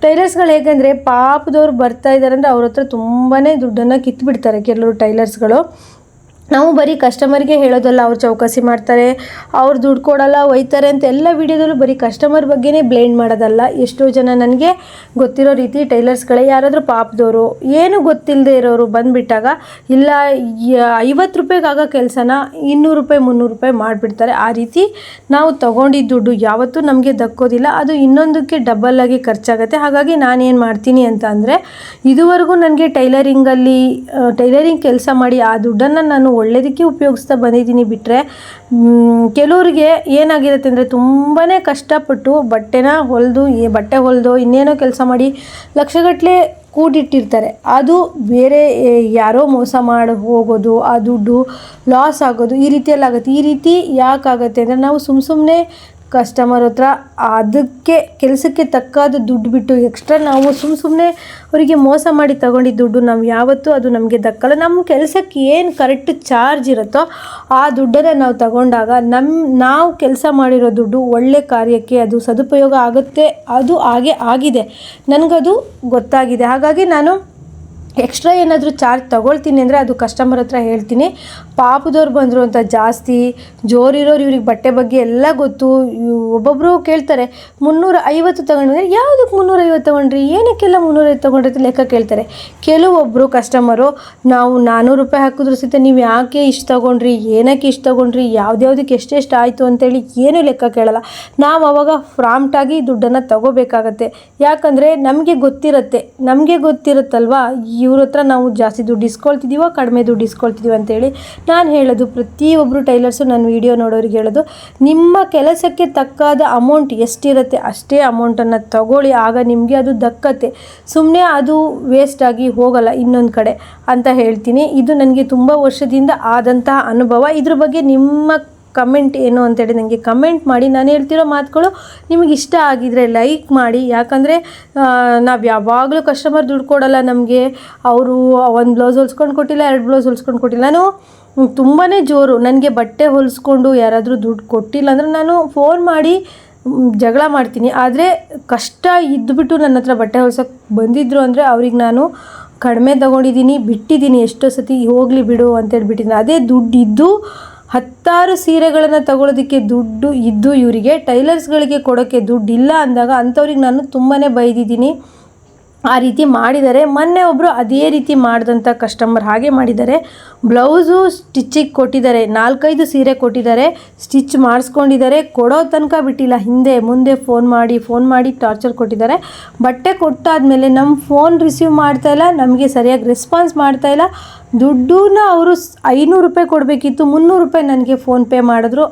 ಟೈಲರ್ಸ್ಗಳು ಹೇಗೆಂದರೆ ಪಾಪದವ್ರು ಬರ್ತಾ ಇದ್ದಾರೆ ಅಂದರೆ ಅವ್ರ ಹತ್ರ ತುಂಬಾ ದುಡ್ಡನ್ನು ಕಿತ್ಬಿಡ್ತಾರೆ ಕೆಲವರು ಟೈಲರ್ಸ್ಗಳು. ನಾವು ಬರೀ ಕಸ್ಟಮರ್ಗೆ ಹೇಳೋದಲ್ಲ, ಅವ್ರು ಚೌಕಾಸಿ ಮಾಡ್ತಾರೆ, ಅವ್ರು ದುಡ್ಡು ಕೊಡಲ್ಲ, ಒಯ್ತಾರೆ ಅಂತ ಎಲ್ಲ ವೀಡಿಯೋದಲ್ಲೂ ಬರೀ ಕಸ್ಟಮರ್ ಬಗ್ಗೆನೇ ಬ್ಲೇಂಡ್ ಮಾಡೋದಲ್ಲ. ಎಷ್ಟೋ ಜನ ನನಗೆ ಗೊತ್ತಿರೋ ರೀತಿ ಟೈಲರ್ಸ್ಗಳೇ ಯಾರಾದರೂ ಪಾಪದವರು, ಏನು ಗೊತ್ತಿಲ್ಲದೆ ಇರೋರು ಬಂದುಬಿಟ್ಟಾಗ, ಇಲ್ಲ ಐವತ್ತು ರೂಪಾಯಿಗೆ ಆಗೋ ಕೆಲಸನ ಇನ್ನೂರು ರೂಪಾಯಿ, ಮುನ್ನೂರು ರೂಪಾಯಿ ಮಾಡಿಬಿಡ್ತಾರೆ. ಆ ರೀತಿ ನಾವು ತಗೊಂಡಿದ್ದ ದುಡ್ಡು ಯಾವತ್ತೂ ನಮಗೆ ದಕ್ಕೋದಿಲ್ಲ. ಅದು ಇನ್ನೊಂದಕ್ಕೆ ಡಬಲ್ ಆಗಿ ಖರ್ಚಾಗುತ್ತೆ. ಹಾಗಾಗಿ ನಾನೇನು ಮಾಡ್ತೀನಿ ಅಂತ ಅಂದರೆ, ಇದುವರೆಗೂ ನನಗೆ ಟೈಲರಿಂಗಲ್ಲಿ ಟೈಲರಿಂಗ್ ಕೆಲಸ ಮಾಡಿ ಆ ದುಡ್ಡನ್ನು ನಾನು ಒಳ್ಳೇದಕ್ಕೆ ಉಪಯೋಗಿಸ್ತಾ ಬಂದಿದ್ದೀನಿ ಬಿಟ್ಟರೆ ಕೆಲವರಿಗೆ ಏನಾಗಿರುತ್ತೆ ಅಂದರೆ ತುಂಬಾ ಕಷ್ಟಪಟ್ಟು ಬಟ್ಟೆನ ಹೊಲಿದು ಬಟ್ಟೆ ಹೊಲಿದು ಇನ್ನೇನೋ ಕೆಲಸ ಮಾಡಿ ಲಕ್ಷಗಟ್ಟಲೆ ಕೂಡಿಟ್ಟಿರ್ತಾರೆ. ಅದು ಬೇರೆ ಯಾರೋ ಮೋಸ ಮಾಡಿ ಹೋಗೋದು, ಆ ದುಡ್ಡು ಲಾಸ್ ಆಗೋದು ಈ ರೀತಿಯಲ್ಲಾಗುತ್ತೆ. ಈ ರೀತಿ ಯಾಕಾಗುತ್ತೆ ಅಂದರೆ ನಾವು ಸುಮ್ಮ ಸುಮ್ಮನೆ ಕಸ್ಟಮರ್ ಹತ್ರ ಅದಕ್ಕೆ ಕೆಲಸಕ್ಕೆ ತಕ್ಕಾದ ದುಡ್ಡು ಬಿಟ್ಟು ಎಕ್ಸ್ಟ್ರಾ ನಾವು ಸುಮ್ಮ ಸುಮ್ಮನೆ ಅವರಿಗೆ ಮೋಸ ಮಾಡಿ ತಗೊಂಡಿದ್ದ ದುಡ್ಡು ನಾವು ಯಾವತ್ತೂ ಅದು ನಮಗೆ ದಕ್ಕಲ್ಲ. ನಮ್ಮ ಕೆಲಸಕ್ಕೆ ಏನು ಕರೆಕ್ಟ್ ಚಾರ್ಜ್ ಇರುತ್ತೋ ಆ ದುಡ್ಡನ್ನು ನಾವು ತಗೊಂಡಾಗ ನಮ್ಮ ನಾವು ಕೆಲಸ ಮಾಡಿರೋ ದುಡ್ಡು ಒಳ್ಳೆ ಕಾರ್ಯಕ್ಕೆ ಅದು ಸದುಪಯೋಗ ಆಗುತ್ತೆ, ಅದು ಹಾಗೆ ಆಗಿದೆ. ನನಗದು ಗೊತ್ತಾಗಿದೆ. ಹಾಗಾಗಿ ನಾನು ಎಕ್ಸ್ಟ್ರಾ ಏನಾದರೂ ಚಾರ್ಜ್ ತೊಗೊಳ್ತೀನಿ ಅಂದರೆ ಅದು ಕಸ್ಟಮರ್ ಹತ್ರ ಹೇಳ್ತೀನಿ. ಪಾಪದವ್ರು ಬಂದರು ಅಂತ ಜಾಸ್ತಿ ಜೋರಿರೋರು ಇವ್ರಿಗೆ ಬಟ್ಟೆ ಬಗ್ಗೆ ಎಲ್ಲ ಗೊತ್ತು. ಒಬ್ಬೊಬ್ಬರು ಕೇಳ್ತಾರೆ, ಮುನ್ನೂರ ಐವತ್ತು ತಗೊಂಡ್ರೆ ಯಾವುದಕ್ಕೆ ಮುನ್ನೂರೈವತ್ತು ತೊಗೊಂಡ್ರಿ? ಏನಕ್ಕೆಲ್ಲ ಮುನ್ನೂರೈವತ್ತು ತೊಗೊಂಡ್ರಿ ಲೆಕ್ಕ ಕೇಳ್ತಾರೆ. ಕೆಲವೊಬ್ಬರು ಕಸ್ಟಮರು ನಾವು ನಾನ್ನೂರು ರೂಪಾಯಿ ಹಾಕಿದ್ರು ಸಹಿತ ನೀವು ಯಾಕೆ ಇಷ್ಟು ತೊಗೊಂಡ್ರಿ? ಏನಕ್ಕೆ ಇಷ್ಟು ತೊಗೊಂಡ್ರಿ? ಯಾವ್ದ್ಯಾವ್ದಕ್ಕೆ ಎಷ್ಟೆಷ್ಟು ಆಯಿತು ಅಂತೇಳಿ ಏನೂ ಲೆಕ್ಕ ಕೇಳಲ್ಲ. ನಾವು ಅವಾಗ ಪ್ರಾಂಪ್ಟಾಗಿ ದುಡ್ಡನ್ನು ತಗೋಬೇಕಾಗತ್ತೆ. ಯಾಕಂದರೆ ನಮಗೆ ಗೊತ್ತಿರುತ್ತೆ. ನಮಗೆ ಗೊತ್ತಿರುತ್ತಲ್ವಾ? ಇವ್ರ ಹತ್ರ ನಾವು ಜಾಸ್ತಿ ದುಡ್ಡು ಇಸ್ಕೊಳ್ತಿದ್ದೀವೋ ಕಡಿಮೆ ದುಡ್ಡು ಇಸ್ಕೊಳ್ತಿದ್ದೀವಿ ಅಂತೇಳಿ ನಾನು ಹೇಳೋದು ಪ್ರತಿಯೊಬ್ಬರು ಟೈಲರ್ಸು ನನ್ನ ವಿಡಿಯೋ ನೋಡೋರಿಗೆ ಹೇಳೋದು, ನಿಮ್ಮ ಕೆಲಸಕ್ಕೆ ತಕ್ಕಾದ ಅಮೌಂಟ್ ಎಷ್ಟಿರುತ್ತೆ ಅಷ್ಟೇ ಅಮೌಂಟನ್ನು ತಗೊಳ್ಳಿ. ಆಗ ನಿಮಗೆ ಅದು ದಕ್ಕತ್ತೆ. ಸುಮ್ಮನೆ ಅದು ವೇಸ್ಟ್ ಆಗಿ ಹೋಗಲ್ಲ ಇನ್ನೊಂದು ಕಡೆ ಅಂತ ಹೇಳ್ತೀನಿ. ಇದು ನನಗೆ ತುಂಬ ವರ್ಷದಿಂದ ಆದಂತಹ ಅನುಭವ. ಇದ್ರ ಬಗ್ಗೆ ನಿಮ್ಮ ಕಮೆಂಟ್ ಏನು ಅಂತೇಳಿ ನನಗೆ ಕಮೆಂಟ್ ಮಾಡಿ, ನಾನು ಹೇಳ್ತಿರೋ ಮಾತುಗಳು ನಿಮಗೆ ಇಷ್ಟ ಆಗಿದರೆ ಲೈಕ್ ಮಾಡಿ, ಯಾಕಂದರೆ ನಾವು ಯಾವಾಗಲೂ ಕಸ್ಟಮರ್ ದುಡ್ಡು ಕೊಡೋಲ್ಲ ನಮಗೆ. ಅವರು ಒಂದು ಬ್ಲೌಸ್ ಹೊಲ್ಸ್ಕೊಂಡು ಕೊಟ್ಟಿಲ್ಲ, ಎರಡು ಬ್ಲೌಸ್ ಹೊಲ್ಸ್ಕೊಂಡು ಕೊಟ್ಟಿಲ್ಲ. ನಾನು ತುಂಬಾ ಜೋರು, ನನಗೆ ಬಟ್ಟೆ ಹೊಲಿಸ್ಕೊಂಡು ಯಾರಾದರೂ ದುಡ್ಡು ಕೊಟ್ಟಿಲ್ಲ ಅಂದರೆ ನಾನು ಫೋನ್ ಮಾಡಿ ಜಗಳ ಮಾಡ್ತೀನಿ. ಆದರೆ ಕಷ್ಟ ಇದ್ದುಬಿಟ್ಟು ನನ್ನ ಹತ್ರ ಬಟ್ಟೆ ಹೊಲ್ಸೋಕ್ಕೆ ಬಂದಿದ್ದರು ಅಂದರೆ ಅವ್ರಿಗೆ ನಾನು ಕಡಿಮೆ ತಗೊಂಡಿದ್ದೀನಿ, ಬಿಟ್ಟಿದ್ದೀನಿ ಎಷ್ಟೋ ಸತಿ, ಹೋಗಲಿ ಬಿಡು ಅಂತೇಳಿ ಬಿಟ್ಟಿದ್ದೀನಿ ಅದೇ ದುಡ್ಡು ಇದ್ದು ಹತ್ತಾರು ಸೀರೆಗಳನ್ನು ತಗೊಳ್ಳೋದಕ್ಕೆ ದುಡ್ಡು ಇದ್ದು ಇವರಿಗೆ, ಟೈಲರ್ಸ್ಗಳಿಗೆ ಕೊಡೋಕ್ಕೆ ದುಡ್ಡು ಇಲ್ಲ ಅಂದಾಗ ಅಂಥವ್ರಿಗೆ ನಾನು ತುಂಬಾ ಬೈದಿದ್ದೀನಿ. ಆ ರೀತಿ ಮಾಡಿದ್ದಾರೆ ಮೊನ್ನೆ ಒಬ್ಬರು ಅದೇ ರೀತಿ ಮಾಡಿದಂಥ ಕಸ್ಟಮರ್ ಹಾಗೆ ಮಾಡಿದ್ದಾರೆ ಬ್ಲೌಸು ಸ್ಟಿಚ್ಚಿಗೆ ಕೊಟ್ಟಿದ್ದಾರೆ, ನಾಲ್ಕೈದು ಸೀರೆ ಕೊಟ್ಟಿದ್ದಾರೆ, ಸ್ಟಿಚ್ ಮಾಡಿಸ್ಕೊಂಡಿದ್ದಾರೆ, ಕೊಡೋ ತನಕ ಬಿಟ್ಟಿಲ್ಲ, ಹಿಂದೆ ಮುಂದೆ ಫೋನ್ ಮಾಡಿ ಫೋನ್ ಮಾಡಿ ಟಾರ್ಚರ್ ಕೊಟ್ಟಿದ್ದಾರೆ. ಬಟ್ಟೆ ಕೊಟ್ಟಾದ ಮೇಲೆ ನಮ್ಮ ಫೋನ್ ರಿಸೀವ್ ಮಾಡ್ತಾ ಇಲ್ಲ, ನಮಗೆ ಸರಿಯಾಗಿ ರೆಸ್ಪಾನ್ಸ್ ಮಾಡ್ತಾ ಇಲ್ಲ ದುಡ್ಡನ್ನ ಅವರು ಐನೂರು ರೂಪಾಯಿ ಕೊಡಬೇಕಿತ್ತು, ಮುನ್ನೂರು ರೂಪಾಯಿ ನನಗೆ ಫೋನ್ಪೇ ಮಾಡಿದ್ರು.